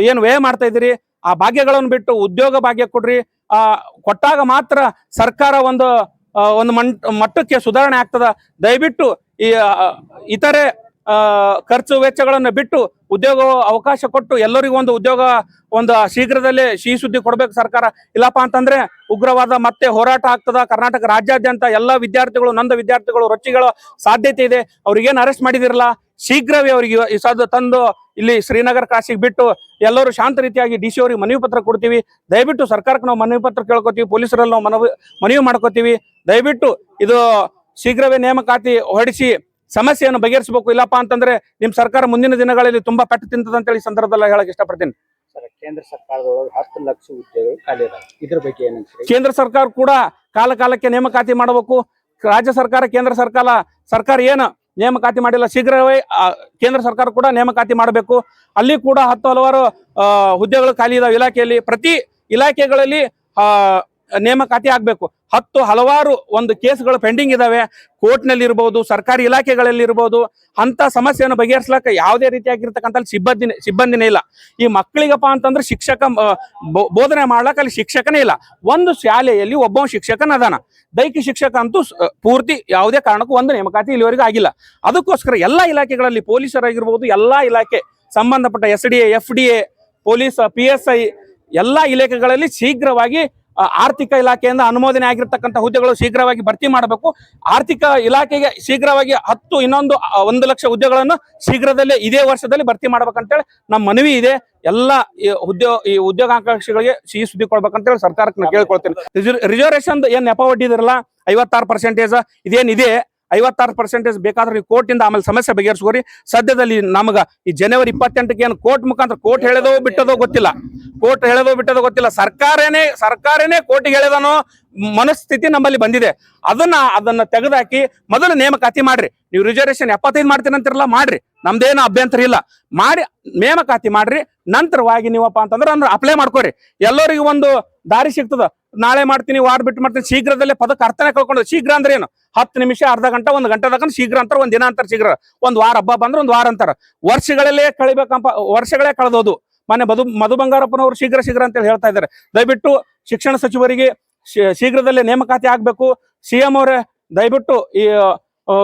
ಏನು ವ್ಯಯ ಮಾಡ್ತಾ ಇದ್ದೀರಿ. ಆ ಭಾಗ್ಯಗಳನ್ನು ಬಿಟ್ಟು ಉದ್ಯೋಗ ಭಾಗ್ಯ ಕೊಡ್ರಿ. ಆ, ಕೊಟ್ಟಾಗ ಮಾತ್ರ ಸರ್ಕಾರ ಒಂದು ಒಂದು ಮಟ್ಟಕ್ಕೆ ಸುಧಾರಣೆ ಆಗ್ತದ. ದಯವಿಟ್ಟು ಈ ಇತರೆ ಖರ್ಚು ವೆಚ್ಚಗಳನ್ನು ಬಿಟ್ಟು ಉದ್ಯೋಗ ಅವಕಾಶ ಕೊಟ್ಟು ಎಲ್ಲರಿಗೂ ಒಂದು ಉದ್ಯೋಗ, ಒಂದು ಶೀಘ್ರದಲ್ಲೇ ಸಿಹಿ ಸುದ್ದಿ ಕೊಡ್ಬೇಕು ಸರ್ಕಾರ. ಇಲ್ಲಪ್ಪ ಅಂತಂದ್ರೆ ಉಗ್ರವಾದ ಮತ್ತೆ ಹೋರಾಟ ಆಗ್ತದ. ಕರ್ನಾಟಕ ರಾಜ್ಯಾದ್ಯಂತ ಎಲ್ಲಾ ವಿದ್ಯಾರ್ಥಿಗಳು, ನಂದ ವಿದ್ಯಾರ್ಥಿಗಳು, ರೊಚ್ಚಿಗಳ ಸಾಧ್ಯತೆ ಇದೆ. ಅವ್ರಿಗೇನು ಅರೆಸ್ಟ್ ಮಾಡಿದಿರಲ್ಲ? ಶೀಘ್ರವೇ ಅವರಿಗೆ ತಂದು ಇಲ್ಲಿ ಶ್ರೀನಗರ ಕಾಶಿಗೆ ಬಿಟ್ಟು ಎಲ್ಲರೂ ಶಾಂತ ರೀತಿಯಾಗಿ ಡಿ ಸಿ ಅವರಿಗೆ ಮನವಿ ಪತ್ರ ಕೊಡ್ತೀವಿ. ದಯವಿಟ್ಟು ಸರ್ಕಾರಕ್ಕೆ ನಾವು ಮನವಿ ಪತ್ರ ಕೇಳ್ಕೊತೀವಿ. ಪೊಲೀಸರಲ್ಲಿ ನಾವು ಮನವಿ ಮನವಿ ಮಾಡ್ಕೋತೀವಿ. ದಯವಿಟ್ಟು ಇದು ಶೀಘ್ರವೇ ನೇಮಕಾತಿ ಹೊರಡಿಸಿ ಸಮಸ್ಯೆಯನ್ನು ಬಗೆಹರಿಸಬೇಕು ಇಲ್ಲಪ್ಪ ಅಂತಂದ್ರೆ ನಿಮ್ ಸರ್ಕಾರ ಮುಂದಿನ ದಿನಗಳಲ್ಲಿ ತುಂಬಾ ಪೆಟ್ಟು ತಿಂತದ ಅಂತ ಹೇಳಿ ಸಂದರ್ಭದಲ್ಲಿ ಹೇಳಕ್ ಇಷ್ಟಪಡ್ತೀನಿ. ಸರ್ ಕೇಂದ್ರ ಸರ್ಕಾರದೊಳಗೆ ಹತ್ತು ಲಕ್ಷ ಹುದ್ದೆಗಳು ಖಾಲಿ ಇದ್ರ ಬಗ್ಗೆ ಏನಂತ ಕೇಂದ್ರ ಸರ್ಕಾರ ಕೂಡ ಕಾಲ ಕಾಲಕ್ಕೆ ನೇಮಕಾತಿ ಮಾಡಬೇಕು. ರಾಜ್ಯ ಸರ್ಕಾರ ಕೇಂದ್ರ ಸರ್ಕಾರ ಸರ್ಕಾರ ಏನು ನೇಮಕಾತಿ ಮಾಡಿಲ್ಲ ಶೀಘ್ರವೇ ಕೇಂದ್ರ ಸರ್ಕಾರ ಕೂಡ ನೇಮಕಾತಿ ಮಾಡಬೇಕು. ಅಲ್ಲಿ ಕೂಡ ಹತ್ತು ಹಲವಾರು ಹುದ್ದೆಗಳು ಖಾಲಿ ಇದಾವೆ ಇಲಾಖೆಯಲ್ಲಿ. ಪ್ರತಿ ಇಲಾಖೆಗಳಲ್ಲಿ ಆ ನೇಮಕಾತಿ ಆಗಬೇಕು. ಹತ್ತು ಹಲವಾರು ಒಂದು ಕೇಸ್ಗಳು ಪೆಂಡಿಂಗ್ ಇದಾವೆ. ಕೋರ್ಟ್ನಲ್ಲಿ ಇರ್ಬೋದು ಸರ್ಕಾರಿ ಇಲಾಖೆಗಳಲ್ಲಿ ಇರ್ಬೋದು ಅಂತ ಸಮಸ್ಯೆಯನ್ನು ಬಗೆಹರಿಸ್ಲಕ್ಕ ಯಾವುದೇ ರೀತಿಯಾಗಿರ್ತಕ್ಕಂಥ ಸಿಬ್ಬಂದಿ ಸಿಬ್ಬಂದಿನೇ ಇಲ್ಲ. ಈ ಮಕ್ಕಳಿಗಪ್ಪ ಅಂತಂದ್ರೆ ಶಿಕ್ಷಕ ಬೋಧನೆ ಮಾಡ್ಲಕ್ಕ ಅಲ್ಲಿ ಶಿಕ್ಷಕನೇ ಇಲ್ಲ. ಒಂದು ಶಾಲೆಯಲ್ಲಿ ಒಬ್ಬ ಶಿಕ್ಷಕನ ಅದಾನ. ದೈಹಿಕ ಶಿಕ್ಷಕ ಅಂತೂ ಪೂರ್ತಿ ಯಾವುದೇ ಕಾರಣಕ್ಕೂ ಒಂದು ನೇಮಕಾತಿ ಇಲ್ಲಿವರೆಗೂ ಆಗಿಲ್ಲ. ಅದಕ್ಕೋಸ್ಕರ ಎಲ್ಲಾ ಇಲಾಖೆಗಳಲ್ಲಿ ಪೊಲೀಸರಾಗಿರ್ಬೋದು, ಎಲ್ಲಾ ಇಲಾಖೆ, ಸಂಬಂಧಪಟ್ಟ S D F D A, police, P S I, ಎಲ್ಲಾ ಇಲಾಖೆಗಳಲ್ಲಿ ಶೀಘ್ರವಾಗಿ ಆರ್ಥಿಕ ಇಲಾಖೆಯಿಂದ ಅನುಮೋದನೆ ಆಗಿರ್ತಕ್ಕಂಥ ಹುದ್ದೆಗಳು ಶೀಘ್ರವಾಗಿ ಭರ್ತಿ ಮಾಡಬೇಕು. ಆರ್ಥಿಕ ಇಲಾಖೆಗೆ ಶೀಘ್ರವಾಗಿ ಹತ್ತು ಇನ್ನೊಂದು ಒಂದು ಲಕ್ಷ ಹುದ್ದೆಗಳನ್ನು ಶೀಘ್ರದಲ್ಲೇ ಇದೇ ವರ್ಷದಲ್ಲಿ ಭರ್ತಿ ಮಾಡ್ಬೇಕಂತೇಳಿ ನಮ್ಮ ಮನವಿ ಇದೆ. ಎಲ್ಲ ಈ ಉದ್ಯೋಗ ಈ ಉದ್ಯೋಗಾಕಾಂಕ್ಷಿಗಳಿಗೆ ಸಿಹಿ ಸುದ್ದಿ ಕೊಡ್ಬೇಕಂತೇಳಿ ಸರ್ಕಾರಕ್ಕೆ ನಾನು ಕೇಳ್ಕೊಳ್ತೇನೆ. ರಿಸರ್ವೇಶನ್ ಏನ್ ನೆಪ ಒಡ್ಡಿದಿರಲ್ಲ? ಐವತ್ತಾರು ಪರ್ಸೆಂಟೇಜ್ ಇದೇನಿದೆ? ಐವತ್ತಾರು ಪರ್ಸೆಂಟೇಜ್ ಬೇಕಾದ್ರೆ ನೀವು ಕೋರ್ಟಿಂದ ಆಮೇಲೆ ಸಮಸ್ಯೆ ಬಗೆಹರಿಸ್ಕೋರಿ. ಸದ್ಯದಲ್ಲಿ ನಮಗ ಈ ಜನವರಿ ಇಪ್ಪತ್ತೆಂಟಕ್ಕೆ ಏನು ಕೋರ್ಟ್ ಮುಖಾಂತರ ಕೋರ್ಟ್ ಹೇಳೋದೋ ಬಿಟ್ಟದೋ ಗೊತ್ತಿಲ್ಲ. ಕೋರ್ಟ್ ಹೇಳೋದೋ ಬಿಟ್ಟದೋ ಗೊತ್ತಿಲ್ಲ. ಸರ್ಕಾರನೇ ಸರ್ಕಾರನೇ ಕೋರ್ಟಿಗೆ ಹೇಳೋದನೋ ಮನಸ್ಥಿತಿ ನಮ್ಮಲ್ಲಿ ಬಂದಿದೆ. ಅದನ್ನ ಅದನ್ನ ತೆಗೆದಾಕಿ ಮೊದಲು ನೇಮಕಾತಿ ಮಾಡ್ರಿ. ನೀವು ರಿಸರ್ವೇಶನ್ ಎಪ್ಪತ್ತೈದು ಮಾಡ್ತೀನಿ ಅಂತಿರಲ್ಲ, ಮಾಡ್ರಿ. ನಮ್ದೇನು ಅಭ್ಯಂತರ ಇಲ್ಲ. ಮಾಡಿ, ನೇಮಕಾತಿ ಮಾಡ್ರಿ. ನಂತರವಾಗಿ ನೀವಪ್ಪ ಅಂತಂದ್ರೆ ಅಂದ್ರೆ ಅಪ್ಲೈ ಮಾಡ್ಕೋರಿ. ಎಲ್ಲರಿಗೂ ಒಂದು ದಾರಿ ಸಿಗ್ತದ. ನಾಳೆ ಮಾಡ್ತೀನಿ ವಾರ ಬಿಟ್ಟು ಮಾಡ್ತೀನಿ, ಶೀಘ್ರದಲ್ಲೇ ಪದಕ್ಕೆ ಅರ್ಥನೇ ಕಳ್ಕೊಂಡು ಶೀಘ್ರ ಅಂದ್ರೆ ಏನು? ಹತ್ತು ನಿಮಿಷ, ಅರ್ಧ ಗಂಟೆ, ಒಂದು ಗಂಟೆ ತಗೊಂಡು ಶೀಘ್ರ ಅಂತಾರೆ, ಒಂದು ದಿನ ಅಂತಾರೆ ಶೀಘ್ರ. ಒಂದು ವಾರ ಹಬ್ಬ ಬಂದ್ರೆ ಒಂದು ವಾರ ಅಂತಾರ. ವರ್ಷಗಳಲ್ಲೇ ಕಳಿಬೇಕಂಪ, ವರ್ಷಗಳೇ ಕಳೆದೋದು. ಮನೆ ಮಧು ಮಧು ಬಂಗಾರಪ್ಪನವರು ಶೀಘ್ರ ಶೀಘ್ರ ಅಂತ ಹೇಳಿ ಹೇಳ್ತಾ ಇದ್ದಾರೆ. ದಯವಿಟ್ಟು ಶಿಕ್ಷಣ ಸಚಿವರಿಗೆ ಶೀಘ್ರದಲ್ಲೇ ನೇಮಕಾತಿ ಆಗಬೇಕು. ಸಿ ಎಂ ಅವರೇ, ದಯವಿಟ್ಟು ಈ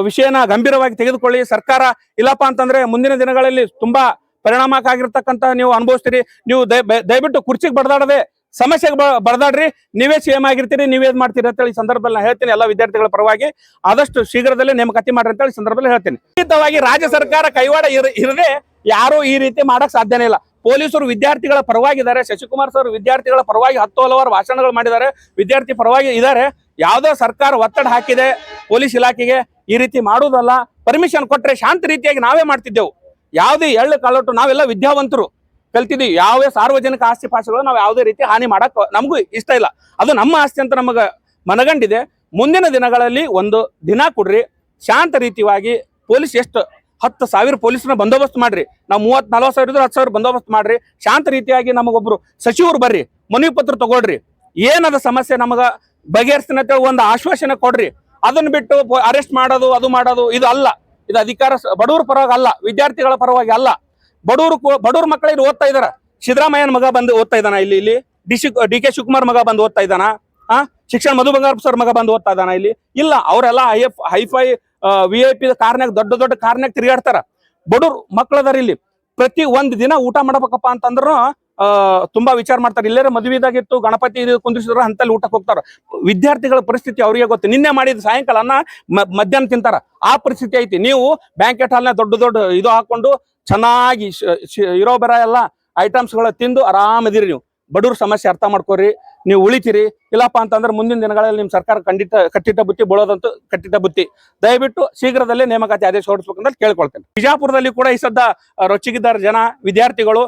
ವಿಷಯನ ಗಂಭೀರವಾಗಿ ತೆಗೆದುಕೊಳ್ಳಿ. ಸರ್ಕಾರ ಇಲ್ಲಪ್ಪ ಅಂತಂದ್ರೆ ಮುಂದಿನ ದಿನಗಳಲ್ಲಿ ತುಂಬಾ ಪರಿಣಾಮಕಾಗಿರ್ತಕ್ಕಂತ ನೀವು ಅನುಭವಿಸ್ತೀರಿ. ನೀವು ದಯ- ದಯವಿಟ್ಟು ಕುರ್ಚಿಗೆ ಬಡದಾಡದೆ ಸಮಸ್ಯೆಗೆ ಬರದಾಡ್ರಿ. ನೀವೇ ಸಿಎಂ ಆಗಿರ್ತೀರಿ, ನೀವೇ ಇದ್ ಮಾಡ್ತೀರಿ ಅಂತೇಳಿ ಸಂದರ್ಭದಲ್ಲಿ ನಾನು ಹೇಳ್ತೀನಿ ಎಲ್ಲ ವಿದ್ಯಾರ್ಥಿಗಳ ಪರವಾಗಿ. ಆದಷ್ಟು ಶೀಘ್ರದಲ್ಲೇ ನೇಮಕಾತಿ ಮಾಡ್ರಿ ಅಂತೇಳಿ ಸಂದರ್ಭದಲ್ಲಿ ಹೇಳ್ತೀನಿ. ಖಂಡಿತವಾಗಿ ರಾಜ್ಯ ಸರ್ಕಾರ ಕೈವಾಡ ಇರ ಇರದೆ ಯಾರು ಈ ರೀತಿ ಮಾಡಕ್ ಸಾಧ್ಯನೇ ಇಲ್ಲ. ಪೊಲೀಸರು ವಿದ್ಯಾರ್ಥಿಗಳ ಪರವಾಗಿದ್ದಾರೆ, ಶಶಿಕುಮಾರ್ ಸರ್ ವಿದ್ಯಾರ್ಥಿಗಳ ಪರವಾಗಿ ಹತ್ತು ಹಲವಾರು ಭಾಷಣಗಳು ಮಾಡಿದ್ದಾರೆ, ವಿದ್ಯಾರ್ಥಿ ಪರವಾಗಿ ಇದ್ದಾರೆ. ಯಾವುದೋ ಸರ್ಕಾರ ಒತ್ತಡ ಹಾಕಿದೆ, ಪೊಲೀಸ್ ಇಲಾಖೆಗೆ ಈ ರೀತಿ ಮಾಡುವುದಲ್ಲ. ಪರ್ಮಿಷನ್ ಕೊಟ್ಟರೆ ಶಾಂತ ರೀತಿಯಾಗಿ ನಾವೇ ಮಾಡ್ತಿದ್ದೆವು. ಯಾವುದೇ ಎಳ್ಳು ಕಾಲೊಟ್ಟು ನಾವೆಲ್ಲ ವಿದ್ಯಾವಂತರು. ಕಲ್ತಿದ್ವಿ. ಯಾವ ಸಾರ್ವಜನಿಕ ಆಸ್ತಿ ಪಾಸ್ತಿಗಳು ನಾವು ಯಾವುದೇ ರೀತಿ ಹಾನಿ ಮಾಡಕ್ ನಮಗೂ ಇಷ್ಟ ಇಲ್ಲ. ಅದು ನಮ್ಮ ಆಸ್ತಿ ಅಂತ ನಮಗೆ ಮನಗಂಡಿದೆ. ಮುಂದಿನ ದಿನಗಳಲ್ಲಿ ಒಂದು ದಿನ ಕೊಡ್ರಿ. ಶಾಂತ ರೀತಿಯಾಗಿ ಪೊಲೀಸ್ ಎಷ್ಟು ಹತ್ತು ಸಾವಿರ ಪೊಲೀಸ್ನ ಬಂದೋಬಸ್ತ್ ಮಾಡ್ರಿ. ನಾವು ಮೂವತ್ತು ನಲ್ವತ್ತು ಸಾವಿರ ಇದ್ರೆ ಹತ್ತು ಸಾವಿರ ಬಂದೋಬಸ್ತ್ ಮಾಡ್ರಿ. ಶಾಂತ ರೀತಿಯಾಗಿ ನಮಗೊಬ್ರು ಸಚಿವರು ಬರ್ರಿ. ಮನವಿ ಪತ್ರ ತಗೊಳ್ರಿ. ಏನದ ಸಮಸ್ಯೆ ನಮಗ ಬಗೆಹರಿಸ್ತೀನಿ ಅಂತೇಳಿ ಒಂದು ಆಶ್ವಾಸನೆ ಕೊಡ್ರಿ. ಅದನ್ನ ಬಿಟ್ಟು ಅರೆಸ್ಟ್ ಮಾಡೋದು, ಅದು ಮಾಡೋದು, ಇದು ಅಲ್ಲ. ಇದು ಅಧಿಕಾರ ಬಡವ್ರ ಪರವಾಗಿ ಅಲ್ಲ. ವಿದ್ಯಾರ್ಥಿಗಳ ಪರವಾಗಿ ಅಲ್ಲ. ಬಡವರು ಬಡವ್ರ ಮಕ್ಕಳಿಗೆ ಓದ್ತಾ ಇದಾರ. ಸಿದ್ದರಾಮಯ್ಯನ ಮಗ ಬಂದು ಓದ್ತಾ ಇದ್ದಾನ ಇಲ್ಲಿ ಇಲ್ಲಿ. ಡಿ ಡಿ ಕೆ ಶಿವಕುಮಾರ್ ಮಗ ಬಂದು ಓದ್ತಾ ಇದ್ದಾನ ಆ? ಶಿಕ್ಷಣ ಮಧು ಬಂಗಾರಪ್ಪ ಸರ್ ಮಗ ಬಂದು ಓದ್ತಾ ಇದ್ದಾನ ಇಲ್ಲಿ. ಇಲ್ಲ, ಅವರೆಲ್ಲ I F hi fi V I P ಕಾರ್ನ್ಯಾಗ ದೊಡ್ಡ ದೊಡ್ಡ ಕಾರ್ನ್ಯಾಗ ತಿರುಗಾಡ್ತಾರ. ಬಡವ್ರು ಮಕ್ಕಳದಾರ ಇಲ್ಲಿ. ಪ್ರತಿ ಒಂದ್ ದಿನ ಊಟ ಮಾಡ್ಬೇಕಪ್ಪ ಅಂತಂದ್ರು ತುಂಬಾ ವಿಚಾರ ಮಾಡ್ತಾರೆ. ಇಲ್ಲೇ ಮದುವೆದಾಗಿತ್ತು ಗಣಪತಿ ಕುಂದಿಸಿದ್ರು ಅಂತಲ್ಲಿ ಊಟಕ್ಕೆ ಹೋಗ್ತಾರ ವಿದ್ಯಾರ್ಥಿಗಳ ಪರಿಸ್ಥಿತಿ ಅವರಿಗೆ ಗೊತ್ತು. ನಿನ್ನೆ ಮಾಡಿದ ಅನ್ನ ಮಧ್ಯಾಹ್ನ ತಿಂತಾರ. ಆ ಪರಿಸ್ಥಿತಿ ಐತಿ. ನೀವು ಬ್ಯಾಂಕೆಟ್ ಹಾಲ್ನ ದೊಡ್ಡ ದೊಡ್ಡ ಇದು ಹಾಕೊಂಡು ಚೆನ್ನಾಗಿ ಇರೋ ಬರ ಎಲ್ಲ ಐಟಮ್ಸ್ಗಳ ತಿಂದು ಆರಾಮದಿರಿ ನೀವು. ಬಡವ್ರ ಸಮಸ್ಯೆ ಅರ್ಥ ಮಾಡ್ಕೋರಿ. ನೀವು ಉಳಿತೀರಿ. ಇಲ್ಲಪ್ಪ ಅಂತಂದ್ರೆ ಮುಂದಿನ ದಿನಗಳಲ್ಲಿ ನಿಮ್ ಸರ್ಕಾರ ಖಂಡಿತ, ಕಟ್ಟಿಟ್ಟ ಬುತ್ತಿ, ಬೀಳೋದಂತೂ ಕಟ್ಟಿಟ್ಟ ಬುತ್ತಿ. ದಯವಿಟ್ಟು ಶೀಘ್ರದಲ್ಲೇ ನೇಮಕಾತಿ ಆದೇಶ ಹೊರಡಿಸ್ಬೇಕಂತ ಕೇಳ್ಕೊಳ್ತೇನೆ. ಬಿಜಾಪುರದಲ್ಲಿ ಕೂಡ ಈ ಸದ್ದ ರೊಚ್ಚಿಗಿದ್ದಾರೆ ಜನ, ವಿದ್ಯಾರ್ಥಿಗಳು.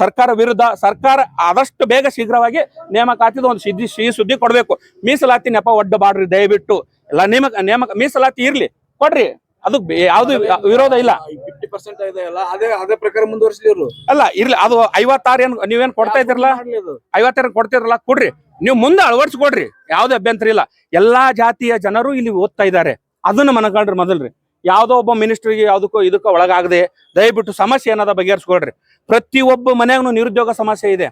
ಸರ್ಕಾರ ವಿರುದ್ಧ ಸರ್ಕಾರ ಆದಷ್ಟು ಬೇಗ ಶೀಘ್ರವಾಗಿ ನೇಮಕಾತಿದ ಒಂದು ಸಿದ್ಧಿ ಸಿಹಿ ಸುದ್ದಿ ಕೊಡ್ಬೇಕು. ಮೀಸಲಾತಿ ನೆಪ ಒಡ್ಡ ಬಾಡ್ರಿ ದಯವಿಟ್ಟು. ಎಲ್ಲ ನೇಮಕ ನೇಮಕ ಮೀಸಲಾತಿ ಇರ್ಲಿ. ಕೊಡ್ರಿ. ಅದು ಯಾವುದು ವಿರೋಧ ಇಲ್ಲ. ಫಿಫ್ಟಿ ಪರ್ಸೆಂಟ್ ಅದೇ ಅದೇ ಪ್ರಕಾರ ಮುಂದುವರಿಸಲಿ ಅಲ್ಲ ಇರ್ಲಿ ಅದು ಐವತ್ತಾರು ಏನ್ ನೀವೇನ್ ಕೊಡ್ತಾ ಇದ್ರಲ್ಲ ಐವತ್ತಾರು ಕೊಡ್ತಿರಲ್ಲ ಕೊಡ್ರಿ. ನೀವು ಮುಂದೆ ಅಳವಡಿಸ್ಕೊಡ್ರಿ. ಯಾವ್ದು ಅಭ್ಯಂತರ ಇಲ್ಲ. ಎಲ್ಲಾ ಜಾತಿಯ ಜನರು ಇಲ್ಲಿ ಓದ್ತಾ ಇದ್ದಾರೆ. ಅದನ್ನ ಮನಗಂಡ್ರಿ ಮೊದಲ್ರಿ. ಯಾವ್ದೋ ಒಬ್ಬ ಮಿನಿಸ್ಟ್ರಿಗೆ ಯಾವುದಕ್ಕೂ ಇದಕ್ಕೋ ಒಳಗಾಗದೆ ದಯವಿಟ್ಟು ಸಮಸ್ಯೆ ಏನದ ಬಗೆಹರಿಸ್ಕೊಡ್ರಿ ಪ್ರತಿಯೊಬ್ಬ ಮನೆಗೂ ನಿರುದ್ಯೋಗ ಸಮಸ್ಯೆ ಇದೆ.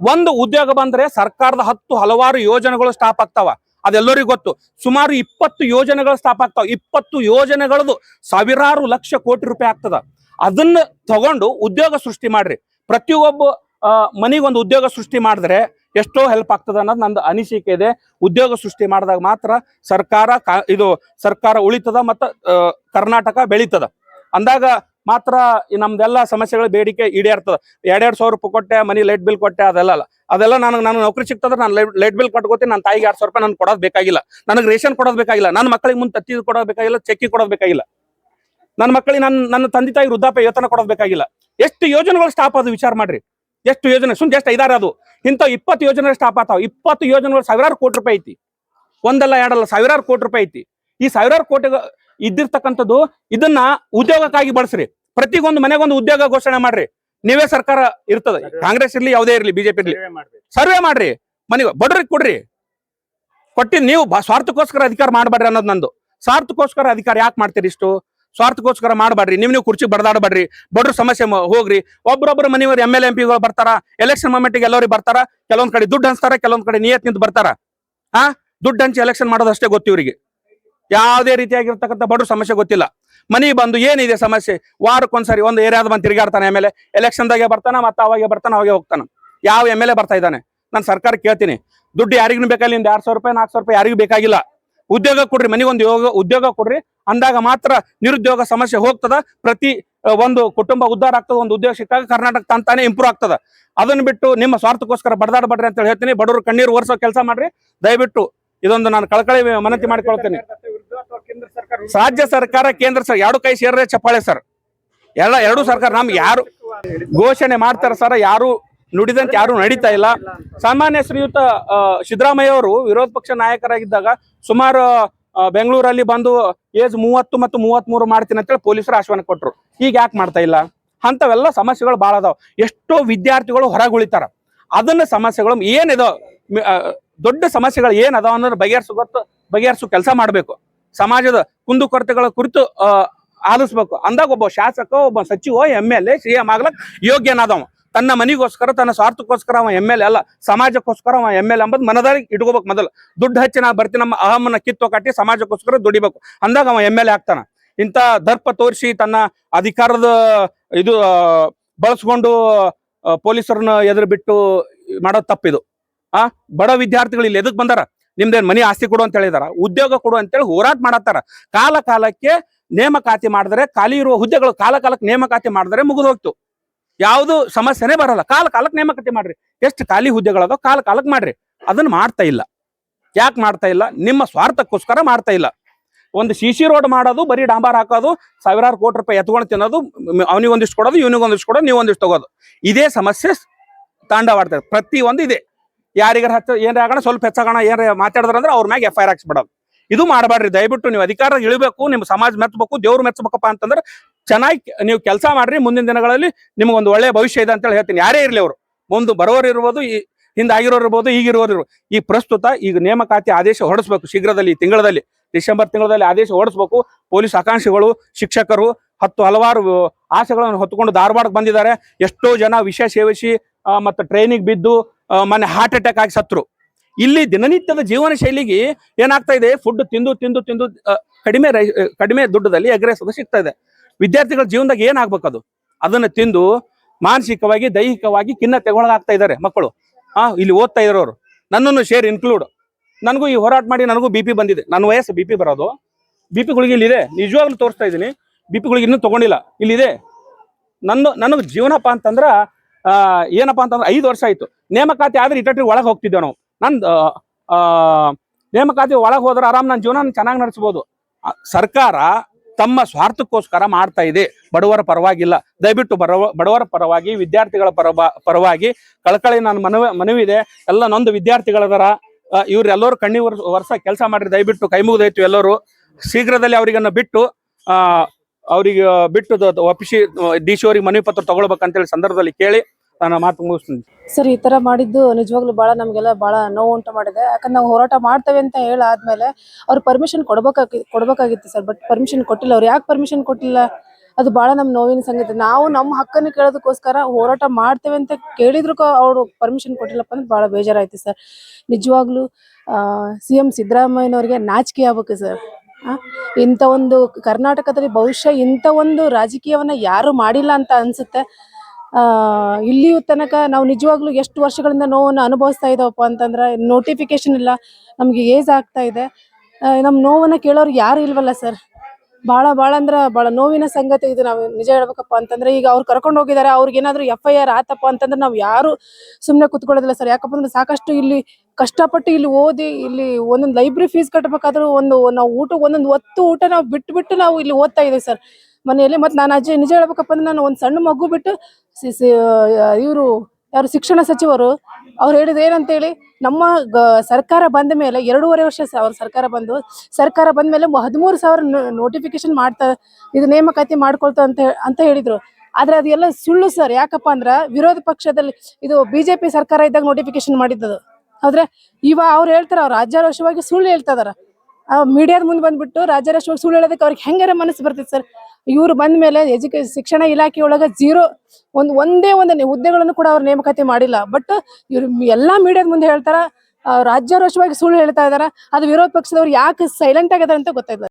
ಒಂದು ಉದ್ಯೋಗ ಬಂದ್ರೆ ಸರ್ಕಾರದ ಹತ್ತು ಹಲವಾರು ಯೋಜನೆಗಳು ಸ್ಟಾಪ್ ಆಗ್ತಾವ. ಅದೆಲ್ಲರಿಗೂ ಗೊತ್ತು. ಸುಮಾರು ಇಪ್ಪತ್ತು ಯೋಜನೆಗಳು ಸ್ಟಾಪ್ ಆಗ್ತಾವ. ಇಪ್ಪತ್ತು ಯೋಜನೆಗಳದು ಸಾವಿರಾರು ಲಕ್ಷ ಕೋಟಿ ರೂಪಾಯಿ ಆಗ್ತದ. ಅದನ್ನ ತಗೊಂಡು ಉದ್ಯೋಗ ಸೃಷ್ಟಿ ಮಾಡ್ರಿ. ಪ್ರತಿಯೊಬ್ಬ ಮನಿಗೊಂದು ಉದ್ಯೋಗ ಸೃಷ್ಟಿ ಮಾಡಿದ್ರೆ ಎಷ್ಟೋ ಹೆಲ್ಪ್ ಆಗ್ತದೆ ಅನ್ನೋದು ನಂದು ಅನಿಸಿಕೆ ಇದೆ. ಉದ್ಯೋಗ ಸೃಷ್ಟಿ ಮಾಡಿದಾಗ ಮಾತ್ರ ಸರ್ಕಾರ ಇದು ಸರ್ಕಾರ ಉಳಿತದ ಮತ್ತು ಕರ್ನಾಟಕ ಬೆಳೀತದ. ಅಂದಾಗ ಮಾತ್ರ ನಮ್ದೆಲ್ಲ ಸಮಸ್ಯೆಗಳ ಬೇಡಿಕೆ ಈಡೇರ್ತದ. ಎರಡೆರಡು ಸಾವಿರ ರೂಪಾಯಿ ಕೊಟ್ಟೆ, ಮನಿ ಲೈಟ್ ಬಿಲ್ ಕೊಟ್ಟೆ, ಅದೆಲ್ಲ ಅಲ್ಲ. ಅದೆಲ್ಲ ನನಗೆ ನಾನು ನೌಕರಿ ಸಿಕ್ತದ್ರೆ ನಾನು ಲೈಟ್ ಬಿಲ್ ಕಟ್ಕೋತೀನಿ, ನನ್ನ ತಾಯಿಗೆ ಎರಡು ಸಾವಿರ ರೂಪಾಯಿ ನಾನು ಕೊಡೋದು ಬೇಕಾಗಿಲ್ಲ. ನನಗೆ ರೇಷನ್ ಕೊಡೋದು ಬೇಕಾಗಿಲ್ಲ. ನನ್ನ ಮಕ್ಕಳಿಗೆ ಮುಂದೆ ತತ್ತಿ ಕೊಡೋದು ಬೇಕಾಗಿಲ್ಲ ಚೆಕ್ಕಿ ಕೊಡೋದು ಬೇಕಾಗಿಲ್ಲ. ನನ್ನ ಮಕ್ಕಳಿಗೆ ನನ್ನ ನನ್ನ ತಂದೆ ತಾಯಿ ವೃದ್ಧಾಪ್ಯ ವೇತನ ಕೊಡೋದು ಬೇಕಾಗಿಲ್ಲ. ಎಷ್ಟು ಯೋಜನೆಗಳು ಸ್ಟಾಪ್ ಅದು ವಿಚಾರ ಮಾಡ್ರಿ. ಎಷ್ಟು ಯೋಜನೆ ಸುಮ್ ಜಸ್ಟ್ ಐದಾರು ಅದು. ಇಂಥ ಇಪ್ಪತ್ತು ಯೋಜನೆ ಸ್ಟಾಪ್ ಆಗ್ತಾವ. ಇಪ್ಪತ್ತು ಯೋಜನೆಗಳು ಸಾವಿರಾರು ಕೋಟಿ ರೂಪಾಯಿ ಐತಿ. ಒಂದಲ್ಲ ಎರಡಲ್ಲ ಸಾವಿರಾರು ಕೋಟಿ ರೂಪಾಯಿ ಐತಿ. ಈ ಸಾವಿರಾರು ಕೋಟಿ ಇದ್ದಿರ್ತಕ್ಕಂಥದ್ದು ಇದನ್ನ ಉದ್ಯೋಗಕ್ಕಾಗಿ ಬಳಸ್ರಿ. ಪ್ರತಿಗೊಂದು ಮನೆಗೊಂದು ಉದ್ಯೋಗ ಘೋಷಣೆ ಮಾಡ್ರಿ. ನೀವೇ ಸರ್ಕಾರ ಇರ್ತದೆ. ಕಾಂಗ್ರೆಸ್ ಇರ್ಲಿ ಯಾವುದೇ ಇರ್ಲಿ ಬಿಜೆಪಿ ಇರ್ಲಿ. ಸರ್ವೆ ಮಾಡ್ರಿ. ಮನೆ ಬಡ್ರಿಗೆ ಕೊಡ್ರಿ. ಕೊಟ್ಟಿ ನೀವು ಸ್ವಾರ್ಥಕ್ಕೋಸ್ಕರ ಅಧಿಕಾರ ಮಾಡಬೇಡ್ರಿ ಅನ್ನೋದು ನಂದು. ಸ್ವಾರ್ಥಕ್ಕೋಸ್ಕರ ಅಧಿಕಾರ ಯಾಕೆ ಮಾಡ್ತೀರಿ ಇಷ್ಟು? ಸ್ವಾರ್ಥಕ್ಕೋಸ್ಕರ ಮಾಡಬೇಡ್ರಿ. ನೀವು ನೀವು ಕುರ್ಚಿ ಬಡದಾಡಬೇಡ್ರಿ. ಬಡ್ರ ಸಮಸ್ಯೆ ಹೋಗ್ರಿ. ಒಬ್ರೊಬ್ರು ಮನೆಯವರು ಎಂ ಎಲ್ ಎಂ ಬರ್ತಾರ ಎಲೆಕ್ಷನ್ ಮೂಮೆಂಟ್ಗೆ ಎಲ್ಲರಿಗೆ ಬರ್ತಾರ, ಕೆಲವೊಂದ್ ಕಡೆ ದುಡ್ಡು ಹಂಚ್ತಾರ, ಕೆಲವೊಂದ್ ಕಡೆ ನಿಯತ್ ನಿಂತು ಬರ್ತಾರ. ಆ? ದುಡ್ಡು ಹಂಚಿ ಎಲೆಕ್ಷನ್ ಮಾಡೋದಷ್ಟೇ ಗೊತ್ತು ಇವ್ರಿಗೆ. ಯಾವುದೇ ರೀತಿಯಾಗಿರ್ತಕ್ಕಂಥ ಬಡ್ರ ಸಮಸ್ಯೆ ಗೊತ್ತಿಲ್ಲ. ಮನಿ ಬಂದು ಏನಿದೆ ಸಮಸ್ಯೆ? ವಾರಕ್ಕೊಂದ್ಸರಿ ಒಂದು ಏರಿಯಾದ ಬಂದು ತಿರುಗಾಡ್ತಾನೆ ಆಮೇಲೆ ಎಲೆಕ್ಷನ್ದಾಗೆ ಬರ್ತಾನ, ಮತ್ತೆ ಅವಾಗೆ ಬರ್ತಾನ, ಅವಾಗೆ ಹೋಗ್ತಾನ. ಯಾವ ಎಂ ಎಲ್ ಎ ಬರ್ತಾ ಇದ್ದಾನೆ? ನಾನು ಸರ್ಕಾರ ಕೇಳ್ತೀನಿ. ದುಡ್ಡು ಯಾರಿಗೂ ಬೇಕಾಗಿಲ್ಲ ಎರಡ್ ಸಾವಿರ ರೂಪಾಯಿ, ನಾಲ್ಕು ಸಾವಿರ ರೂಪಾಯಿ ಯಾರಿಗೂ ಬೇಕಾಗಿಲ್ಲ. ಉದ್ಯೋಗ ಕೊಡ್ರಿ, ಮನೆಗೊಂದು ಯೋಗ, ಉದ್ಯೋಗ ಕೊಡ್ರಿ. ಅಂದಾಗ ಮಾತ್ರ ನಿರುದ್ಯೋಗ ಸಮಸ್ಯೆ ಹೋಗ್ತದ. ಪ್ರತಿ ಒಂದು ಕುಟುಂಬ ಉದ್ಧಾರ ಆಗ್ತದ, ಒಂದು ಉದ್ಯೋಗ ಸಿಕ್ಕಾಗ ಕರ್ನಾಟಕ ತಂತಾನೆ ಇಂಪ್ರೂವ್ ಆಗ್ತದ. ಅದನ್ನ ಬಿಟ್ಟು ನಿಮ್ಮ ಸ್ವಾರ್ಥಕ್ಕೋಸ್ಕರ ಬಡದಾಡಬೇಡ್ರಿ ಅಂತ ಹೇಳ್ತೀನಿ. ಬಡವರು ಕಣ್ಣೀರು ಒರೆಸೋ ಕೆಲಸ ಮಾಡ್ರಿ. ದಯವಿಟ್ಟು ಇದೊಂದು ನಾನು ಕಳಕಳಿ ಮನತಿ ಮಾಡಿಕೊಳ್ತೇನೆ. ರಾಜ್ಯ ಸರ್ಕಾರ, ಕೇಂದ್ರ ಸರ್, ಎರಡು ಕೈ ಸೇರಿದ್ರೆ ಚಪ್ಪಾಳೆ ಸರ್. ಎಲ್ಲ, ಎರಡು ಸರ್ಕಾರ, ನಮ್ಗೆ ಯಾರು ಘೋಷಣೆ ಮಾಡ್ತಾರ ಸರ್, ಯಾರು ನುಡಿದಂತೆ ಯಾರು ನಡೀತಾ ಇಲ್ಲ. ಸಾಮಾನ್ಯ ಶ್ರೀಯುತ ಸಿದ್ದರಾಮಯ್ಯ ಅವರು ವಿರೋಧ ಪಕ್ಷ ನಾಯಕರಾಗಿದ್ದಾಗ ಸುಮಾರು ಬೆಂಗಳೂರಲ್ಲಿ ಬಂದು ಏಜ್ ಮೂವತ್ತು ಮತ್ತು ಮೂವತ್ಮೂರು ಮಾಡ್ತೀನಿ ಅಂತೇಳಿ ಪೊಲೀಸರು ಆಶ್ವಾನ ಕೊಟ್ಟರು ಈಗ ಯಾಕೆ ಮಾಡ್ತಾ ಇಲ್ಲ? ಅಂಥವೆಲ್ಲ ಸಮಸ್ಯೆಗಳು ಭಾಳ ಅದಾವ. ಎಷ್ಟೋ ವಿದ್ಯಾರ್ಥಿಗಳು ಹೊರಗುಳಿತಾರ. ಅದನ್ನ ಸಮಸ್ಯೆಗಳು ಏನಿದೋ ದೊಡ್ಡ ಸಮಸ್ಯೆಗಳು ಏನ್ ಅದಾವ ಅನ್ನೋದು ಬಗೆಹರಿಸು ಗೊತ್ತು, ಬಗೆಹರಿಸು ಕೆಲಸ ಮಾಡಬೇಕು. ಸಮಾಜದ ಕುಂದುಕೊರತೆಗಳ ಕುರಿತು ಆಲಿಸ್ಬೇಕು. ಅಂದಾಗ ಒಬ್ಬ ಶಾಸಕ, ಒಬ್ಬ ಸಚಿವ M L A, C M ಆಗ್ಲಕ್ ಯೋಗ್ಯನಾದವ. ತನ್ನ ಮನಿಗೋಸ್ಕರ, ತನ್ನ ಸ್ವಾರ್ಥಕ್ಕೋಸ್ಕರ ಅವ ಎಂ ಎಲ್ ಅಲ್ಲ, ಸಮಾಜಕ್ಕೋಸ್ಕರ ಅವ ಎಂ ಎಲ್ ಎಂಬುದು ಮನದಾರಿ ಇಟ್ಕೋಬೇಕು ಮೊದಲು. ದುಡ್ಡು ಹಚ್ಚಿ ನಾ ಬರ್ತೀನಿ, ನಮ್ಮ ಅಹಮನ್ನ ಕಿತ್ತೋ ಕಟ್ಟಿ ಸಮಾಜಕ್ಕೋಸ್ಕರ ದುಡಿಬೇಕು. ಅಂದಾಗ ಅವ ಎಂ ಎಲ್ ಎ ಆಗ್ತಾನ. ಇಂಥ ದರ್ಪ ತೋರಿಸಿ ತನ್ನ ಅಧಿಕಾರದ ಇದು ಬಳಸ್ಕೊಂಡು ಪೊಲೀಸರನ್ನ ಎದುರು ಬಿಟ್ಟು ಮಾಡೋದು ತಪ್ಪಿದು. ಆ, ಬಡ ವಿದ್ಯಾರ್ಥಿಗಳು ಇಲ್ಲಿ ಎದಕ್ ಬಂದಾರ? ನಿಮ್ದೇನ್ ಮನಿ ಆಸ್ತಿ ಕೊಡು ಅಂತ ಹೇಳಿದಾರ? ಉದ್ಯೋಗ ಕೊಡು ಅಂತೇಳಿ ಹೋರಾಟ ಮಾಡತ್ತಾರ. ಕಾಲ ಕಾಲಕ್ಕೆ ನೇಮಕಾತಿ ಮಾಡಿದ್ರೆ, ಖಾಲಿ ಇರುವ ಹುದ್ದೆಗಳು ಕಾಲ ಕಾಲಕ್ಕೆ ನೇಮಕಾತಿ ಮಾಡಿದ್ರೆ ಮುಗಿದು ಹೋಗ್ತು. ಯಾವುದು ಸಮಸ್ಯೆನೇ ಬರಲ್ಲ. ಕಾಲ ಕಾಲಕ್ಕೆ ನೇಮಕತಿ ಮಾಡ್ರಿ. ಎಷ್ಟು ಖಾಲಿ ಹುದ್ದೆಗಳದೋ ಕಾಲ ಕಾಲಕ್ಕೆ ಮಾಡ್ರಿ. ಅದನ್ನ ಮಾಡ್ತಾ ಇಲ್ಲ. ಯಾಕೆ ಮಾಡ್ತಾ ಇಲ್ಲ? ನಿಮ್ಮ ಸ್ವಾರ್ಥಕ್ಕೋಸ್ಕರ ಮಾಡ್ತಾ ಇಲ್ಲ. ಒಂದು ಸಿ ಸಿ ರೋಡ್ ಮಾಡೋದು, ಬರೀ ಡಾಂಬಾರ್ ಹಾಕೋದು, ಸಾವಿರಾರು ಕೋಟಿ ರೂಪಾಯಿ ಎತ್ಕೊಂಡು ತಿನ್ನೋದು, ಅವನಿಗೆ ಒಂದಿಷ್ಟು ಕೊಡೋದು, ಇವನಿಗೆ ಒಂದಿಷ್ಟು ಕೊಡೋದು, ನೀವು ಒಂದಿಷ್ಟು ತಗೋದು. ಇದೇ ಸಮಸ್ಯೆ ತಾಂಡವಾಡ್ತಾರೆ ಪ್ರತಿ ಒಂದು ಇದೆ. ಯಾರಿಗಾರ ಹಚ್ಚ, ಏನ್ರ ಆಗೋಣ, ಸ್ವಲ್ಪ ಹೆಚ್ಚಾಗೋಣ, ಏನಾರ ಮಾತಾಡಿದ್ರೆ ಅಂದ್ರೆ ಅವ್ರ ಮ್ಯಾಗ ಎಫ್ ಐ ಆರ್ ಹಾಕ್ಸ್ಬಿಡೋದು. ಇದು ಮಾಡಬೇಡ್ರಿ. ದಯವಿಟ್ಟು ನೀವು ಅಧಿಕಾರ ಇಳಿಬೇಕು, ನಿಮ್ಮ ಸಮಾಜ ಮೆಚ್ಚಬೇಕು ದೇವ್ರು ಮೆಚ್ಚಬೇಕಪ್ಪ ಅಂತಂದ್ರೆ ಚೆನ್ನಾಗಿ ನೀವು ಕೆಲಸ ಮಾಡ್ರಿ, ಮುಂದಿನ ದಿನಗಳಲ್ಲಿ ನಿಮಗೊಂದು ಒಳ್ಳೆಯ ಭವಿಷ್ಯ ಇದೆ ಅಂತೇಳಿ ಹೇಳ್ತೀನಿ. ಯಾರೇ ಇರಲಿ ಅವರು. ಮುಂದೆ ಬರೋರು ಇರ್ಬೋದು, ಈ ಹಿಂದೆ ಆಗಿರೋರು ಇರ್ಬೋದು ಈಗಿರೋರು ಇರ್ಬೋದು. ಈ ಪ್ರಸ್ತುತ ಈಗ ನೇಮಕಾತಿ ಆದೇಶ ಹೊರಡಿಸ್ಬೇಕು, ಶೀಘ್ರದಲ್ಲಿ ತಿಂಗಳಲ್ಲಿ ಡಿಸೆಂಬರ್ ತಿಂಗಳಲ್ಲಿ ಆದೇಶ ಹೊರಡಿಸ್ಬೇಕು. ಪೊಲೀಸ್ ಆಕಾಂಕ್ಷಿಗಳು, ಶಿಕ್ಷಕರು, ಹತ್ತು ಹಲವಾರು ಆಸೆಗಳನ್ನು ಹೊತ್ತುಕೊಂಡು ಧಾರವಾಡಕ್ಕೆ ಬಂದಿದ್ದಾರೆ. ಎಷ್ಟೋ ಜನ ವಿಷಯ ಸೇವಿಸಿ ಮತ್ತು ಟ್ರೈನಿಗೆ ಬಿದ್ದು ಮೊನ್ನೆ ಹಾರ್ಟ್ ಅಟ್ಯಾಕ್ ಆಗಿ ಸತ್ರು. ಇಲ್ಲಿ ದಿನನಿತ್ಯದ ಜೀವನ ಶೈಲಿಗೆ ಏನಾಗ್ತಾ ಇದೆ? ಫುಡ್ ತಿಂದು ತಿಂದು ತಿಂದು ಕಡಿಮೆ ಕಡಿಮೆ ದುಡ್ಡದಲ್ಲಿ ಅಗ್ರೆಸದ ಸಿಗ್ತಾ ಇದೆ. ವಿದ್ಯಾರ್ಥಿಗಳ ಜೀವನದಾಗ ಏನಾಗ್ಬೇಕು ಅದು ಅದನ್ನ ತಿಂದು ಮಾನಸಿಕವಾಗಿ, ದೈಹಿಕವಾಗಿ ಖಿನ್ನತೆಗೊಳಗಾಗ್ತಾ ಇದ್ದಾರೆ ಮಕ್ಕಳು. ಆ, ಇಲ್ಲಿ ಓದ್ತಾ ಇರೋರು. ನನ್ನನ್ನು ಶೇರ್ ಇನ್ಕ್ಲೂಡ್ ನನಗೂ ಈ ಹೋರಾಟ ಮಾಡಿ ನನಗೂ ಬಿ ಪಿ ಬಂದಿದೆ. ನನ್ನ ವಯಸ್ಸು ಬಿ ಪಿ ಬರೋದು. ಬಿ ಪಿ ಗುಳಿಗೆ ಇಲ್ಲಿದೆ. ನಿಜವಾಗ್ಲೂ ತೋರಿಸ್ತಾ ಇದ್ದೀನಿ. ಬಿ ಪಿ ಗುಳಿಗೆ ಇನ್ನೂ ತಗೊಂಡಿಲ್ಲ. ಇಲ್ಲಿದೆ. ನನ್ನ, ನನಗೆ ಜೀವನಪ್ಪ ಅಂತಂದ್ರೆ ಏನಪ್ಪ ಅಂತಂದ್ರೆ ಐದು ವರ್ಷ ಆಯ್ತು. ನೇಮಕಾತಿ ಆದ್ರೆ ಇಟ್ಟಟ್ಟಿ ಒಳಗೆ ಹೋಗ್ತಿದ್ದೇವೆ ನಾವು. ನನ್ನ ನೇಮಕಾತಿ ಒಳಗೆ ಹೋದ್ರೆ ಆರಾಮ್ ನನ್ನ ಜೀವನ ಚೆನ್ನಾಗಿ ನಡೆಸ್ಬೋದು. ಸರ್ಕಾರ ತಮ್ಮ ಸ್ವಾರ್ಥಕ್ಕೋಸ್ಕರ ಮಾಡ್ತಾ ಇದೆ. ಬಡವರ ಪರವಾಗಿಲ್ಲ. ದಯವಿಟ್ಟು ಬಡವ, ಬಡವರ ಪರವಾಗಿ, ವಿದ್ಯಾರ್ಥಿಗಳ ಪರವ, ಪರವಾಗಿ ಕಳಕಳಿ ನಾನು ಮನವಿ ಮನವಿ ಇದೆ ಎಲ್ಲ ನೊಂದು ವಿದ್ಯಾರ್ಥಿಗಳದಾರ ಇವ್ರು ಎಲ್ಲರೂ ಕಣ್ಣಿ ವರ್ಷ ಕೆಲಸ ಮಾಡ್ರಿ. ದಯವಿಟ್ಟು ಕೈ ಮುಗಿದೈತು ಎಲ್ಲರೂ. ಶೀಘ್ರದಲ್ಲಿ ಅವರಿಗನ್ನ ಬಿಟ್ಟು ಅವ್ರಿಗೆ ಬಿಟ್ಟು ಒಪ್ಪಿಸಿ, ಡಿ ಸಿ ಅವ್ರಿಗೆ ಮನವಿ ಪತ್ರ ತಗೊಳ್ಬೇಕಂತೇಳಿ ಸಂದರ್ಭದಲ್ಲಿ ಕೇಳಿ. ನಾನು ಮಾತು ಮುಗಿಸ್ತೀನಿ. ಸರ್, ಈ ತರ ಮಾಡಿದ್ದು ನಿಜವಾಗ್ಲೂ ಬಹಳ ನಮ್ಗೆಲ್ಲ ಬಹಳ ನೋವು ಉಂಟು ಮಾಡಿದೆ. ಯಾಕಂದ್ರೆ ನಾವು ಹೋರಾಟ ಮಾಡ್ತೇವೆ ಅಂತ ಹೇಳಾದ್ಮೇಲೆ ಅವ್ರು ಪರ್ಮಿಷನ್ ಕೊಡ್ಬೇಕಾಗಿ, ಕೊಡ್ಬೇಕಾಗಿತ್ತು ಸರ್ ಬಟ್ ಪರ್ಮಿಷನ್ ಕೊಟ್ಟಿಲ್ಲ. ಅವ್ರು ಯಾಕೆ ಪರ್ಮಿಷನ್ ಕೊಟ್ಟಿಲ್ಲ? ಅದು ಬಹಳ ನಮ್ ನೋವಿನ ಸಂಗತಿ. ನಾವು ನಮ್ಮ ಹಕ್ಕನ್ನು ಕೇಳೋದಕ್ಕೋಸ್ಕರ ಹೋರಾಟ ಮಾಡ್ತೇವೆ ಅಂತ ಕೇಳಿದ್ರು ಅವರು ಪರ್ಮಿಷನ್ ಕೊಟ್ಟಿಲ್ಲಪ್ಪ ಅಂದ್ರೆ ಬಹಳ ಬೇಜಾರಾಯ್ತು ಸರ್. ನಿಜವಾಗ್ಲೂ ಸಿ ಎಂ ಸಿದ್ದರಾಮಯ್ಯನವ್ರಿಗೆ ನಾಚಿಕೆ ಆಗ್ಬೇಕು ಸರ್. ಇಂಥ ಒಂದು ಕರ್ನಾಟಕದಲ್ಲಿ ಬಹುಶಃ ಇಂಥ ಒಂದು ರಾಜಕೀಯವನ್ನ ಯಾರು ಮಾಡಿಲ್ಲ ಅಂತ ಅನ್ಸುತ್ತೆ. ಇಲ್ಲಿಯೂ ತನಕ ನಾವು ನಿಜವಾಗ್ಲೂ ಎಷ್ಟು ವರ್ಷಗಳಿಂದ ನೋವನ್ನು ಅನುಭವಿಸ್ತಾ ಇದ್ದಾವಪ್ಪ ಅಂತಂದ್ರೆ ನೋಟಿಫಿಕೇಶನ್ ಇಲ್ಲ, ನಮಗೆ ಏಜ್ ಆಗ್ತಾ ಇದೆ. ನಮ್ ನೋವನ್ನ ಕೇಳೋರು ಯಾರು ಇಲ್ವಲ್ಲ ಸರ್? ಭಾಳ ಭಾಳ ಅಂದ್ರೆ ಭಾಳ ನೋವಿನ ಸಂಗತಿ ಇದು ನಾವು ನಿಜ ಹೇಳ್ಬೇಕಪ್ಪ ಅಂತಂದ್ರೆ ಈಗ ಅವ್ರು ಕರ್ಕೊಂಡು ಹೋಗಿದ್ದಾರೆ ಅವ್ರಿಗೆ ಏನಾದ್ರು ಎಫ್ ಐ ಆರ್ ಆತಪ್ಪ ಅಂತಂದ್ರೆ ನಾವು ಯಾರು ಸುಮ್ಮನೆ ಕುತ್ಕೊಳ್ಳೋದಿಲ್ಲ ಸರ್. ಯಾಕಪ್ಪ ಅಂದ್ರೆ ಸಾಕಷ್ಟು ಇಲ್ಲಿ ಕಷ್ಟಪಟ್ಟು ಇಲ್ಲಿ ಓದಿ ಇಲ್ಲಿ ಒಂದೊಂದು ಲೈಬ್ರರಿ ಫೀಸ್ ಕಟ್ಟಬೇಕಾದ್ರೂ ಒಂದು ನಾವು ಊಟ ಒಂದೊಂದು ಹೊತ್ತು ಊಟ ನಾವು ಬಿಟ್ಟು ಬಿಟ್ಟು ನಾವು ಇಲ್ಲಿ ಓದ್ತಾ ಇದ್ದೀವಿ ಸರ್. ಮನೆಯಲ್ಲಿ ಮತ್ತೆ ನಾನು ಅಜ್ಜಿ ನಿಜ ಹೇಳ್ಬೇಕಪ್ಪ ಅಂದ್ರೆ ನಾನು ಒಂದು ಸಣ್ಣ ಮಗು ಬಿಟ್ಟು ಇವರು ಯಾರು ಶಿಕ್ಷಣ ಸಚಿವರು, ಅವ್ರು ಹೇಳಿದ ಏನಂತೇಳಿ, ನಮ್ಮ ಗ- ಸರ್ಕಾರ ಬಂದ ಮೇಲೆ ಎರಡೂವರೆ ವರ್ಷ ಸ- ಅವ್ರ ಸರ್ಕಾರ ಬಂದು, ಸರ್ಕಾರ ಬಂದ ಮೇಲೆ ಹದಿಮೂರು ಸಾವಿರ ನೋಟಿಫಿಕೇಶನ್ ಮಾಡ್ತಾ, ಇದು ನೇಮಕಾತಿ ಮಾಡ್ಕೊಳ್ತಾ ಅಂತ ಅಂತ ಹೇಳಿದ್ರು. ಆದ್ರೆ ಅದೆಲ್ಲ ಸುಳ್ಳು ಸರ್ ಯಾಕಪ್ಪ ಅಂದ್ರ ವಿರೋಧ ಪಕ್ಷದಲ್ಲಿ ಇದು ಬಿಜೆಪಿ ಸರ್ಕಾರ ಇದ್ದಾಗ ನೋಟಿಫಿಕೇಶನ್ ಮಾಡಿದ್ದದು. ಆದ್ರೆ ಇವ ಅವ್ರು ಹೇಳ್ತಾರ, ಅವ್ರು ರಾಜ್ಯಾರೋಷವಾಗಿ ಸುಳ್ಳು ಹೇಳ್ತಾ ಇದಾರೆ. ಮೀಡಿಯಾದ ಮುಂದೆ ಬಂದ್ಬಿಟ್ಟು ರಾಜ್ಯಾರೋಷವಾಗಿ ಸುಳ್ಳು ಹೇಳೋದಕ್ಕೆ ಅವ್ರಿಗೆ ಹೆಂಗಾರ ಮನಸ್ಸು ಬರ್ತೈತೆ ಸರ್ ಇವ್ರು ಬಂದ ಮೇಲೆ ಎಜುಕೇ, ಶಿಕ್ಷಣ ಇಲಾಖೆಯೊಳಗ ಜೀರೋ ಒಂದು, ಒಂದೇ ಒಂದು ಹುದ್ದೆಗಳನ್ನು ಕೂಡ ಅವ್ರು ನೇಮಕಾತಿ ಮಾಡಿಲ್ಲ. ಬಟ್ ಇವ್ರು ಎಲ್ಲಾ ಮೀಡಿಯಾದ ಮುಂದೆ ಹೇಳ್ತಾರ ರಾಜ್ಯ ರಾಜ್ಯಾರೋಷವಾಗಿ ಸುಳ್ಳು ಹೇಳ್ತಾ ಇದಾರ. ಅದು ವಿರೋಧ ಪಕ್ಷದವ್ರು ಯಾಕೆ ಸೈಲೆಂಟ್ ಆಗಿದಾರೆ ಅಂತ ಗೊತ್ತಾಯ್ತು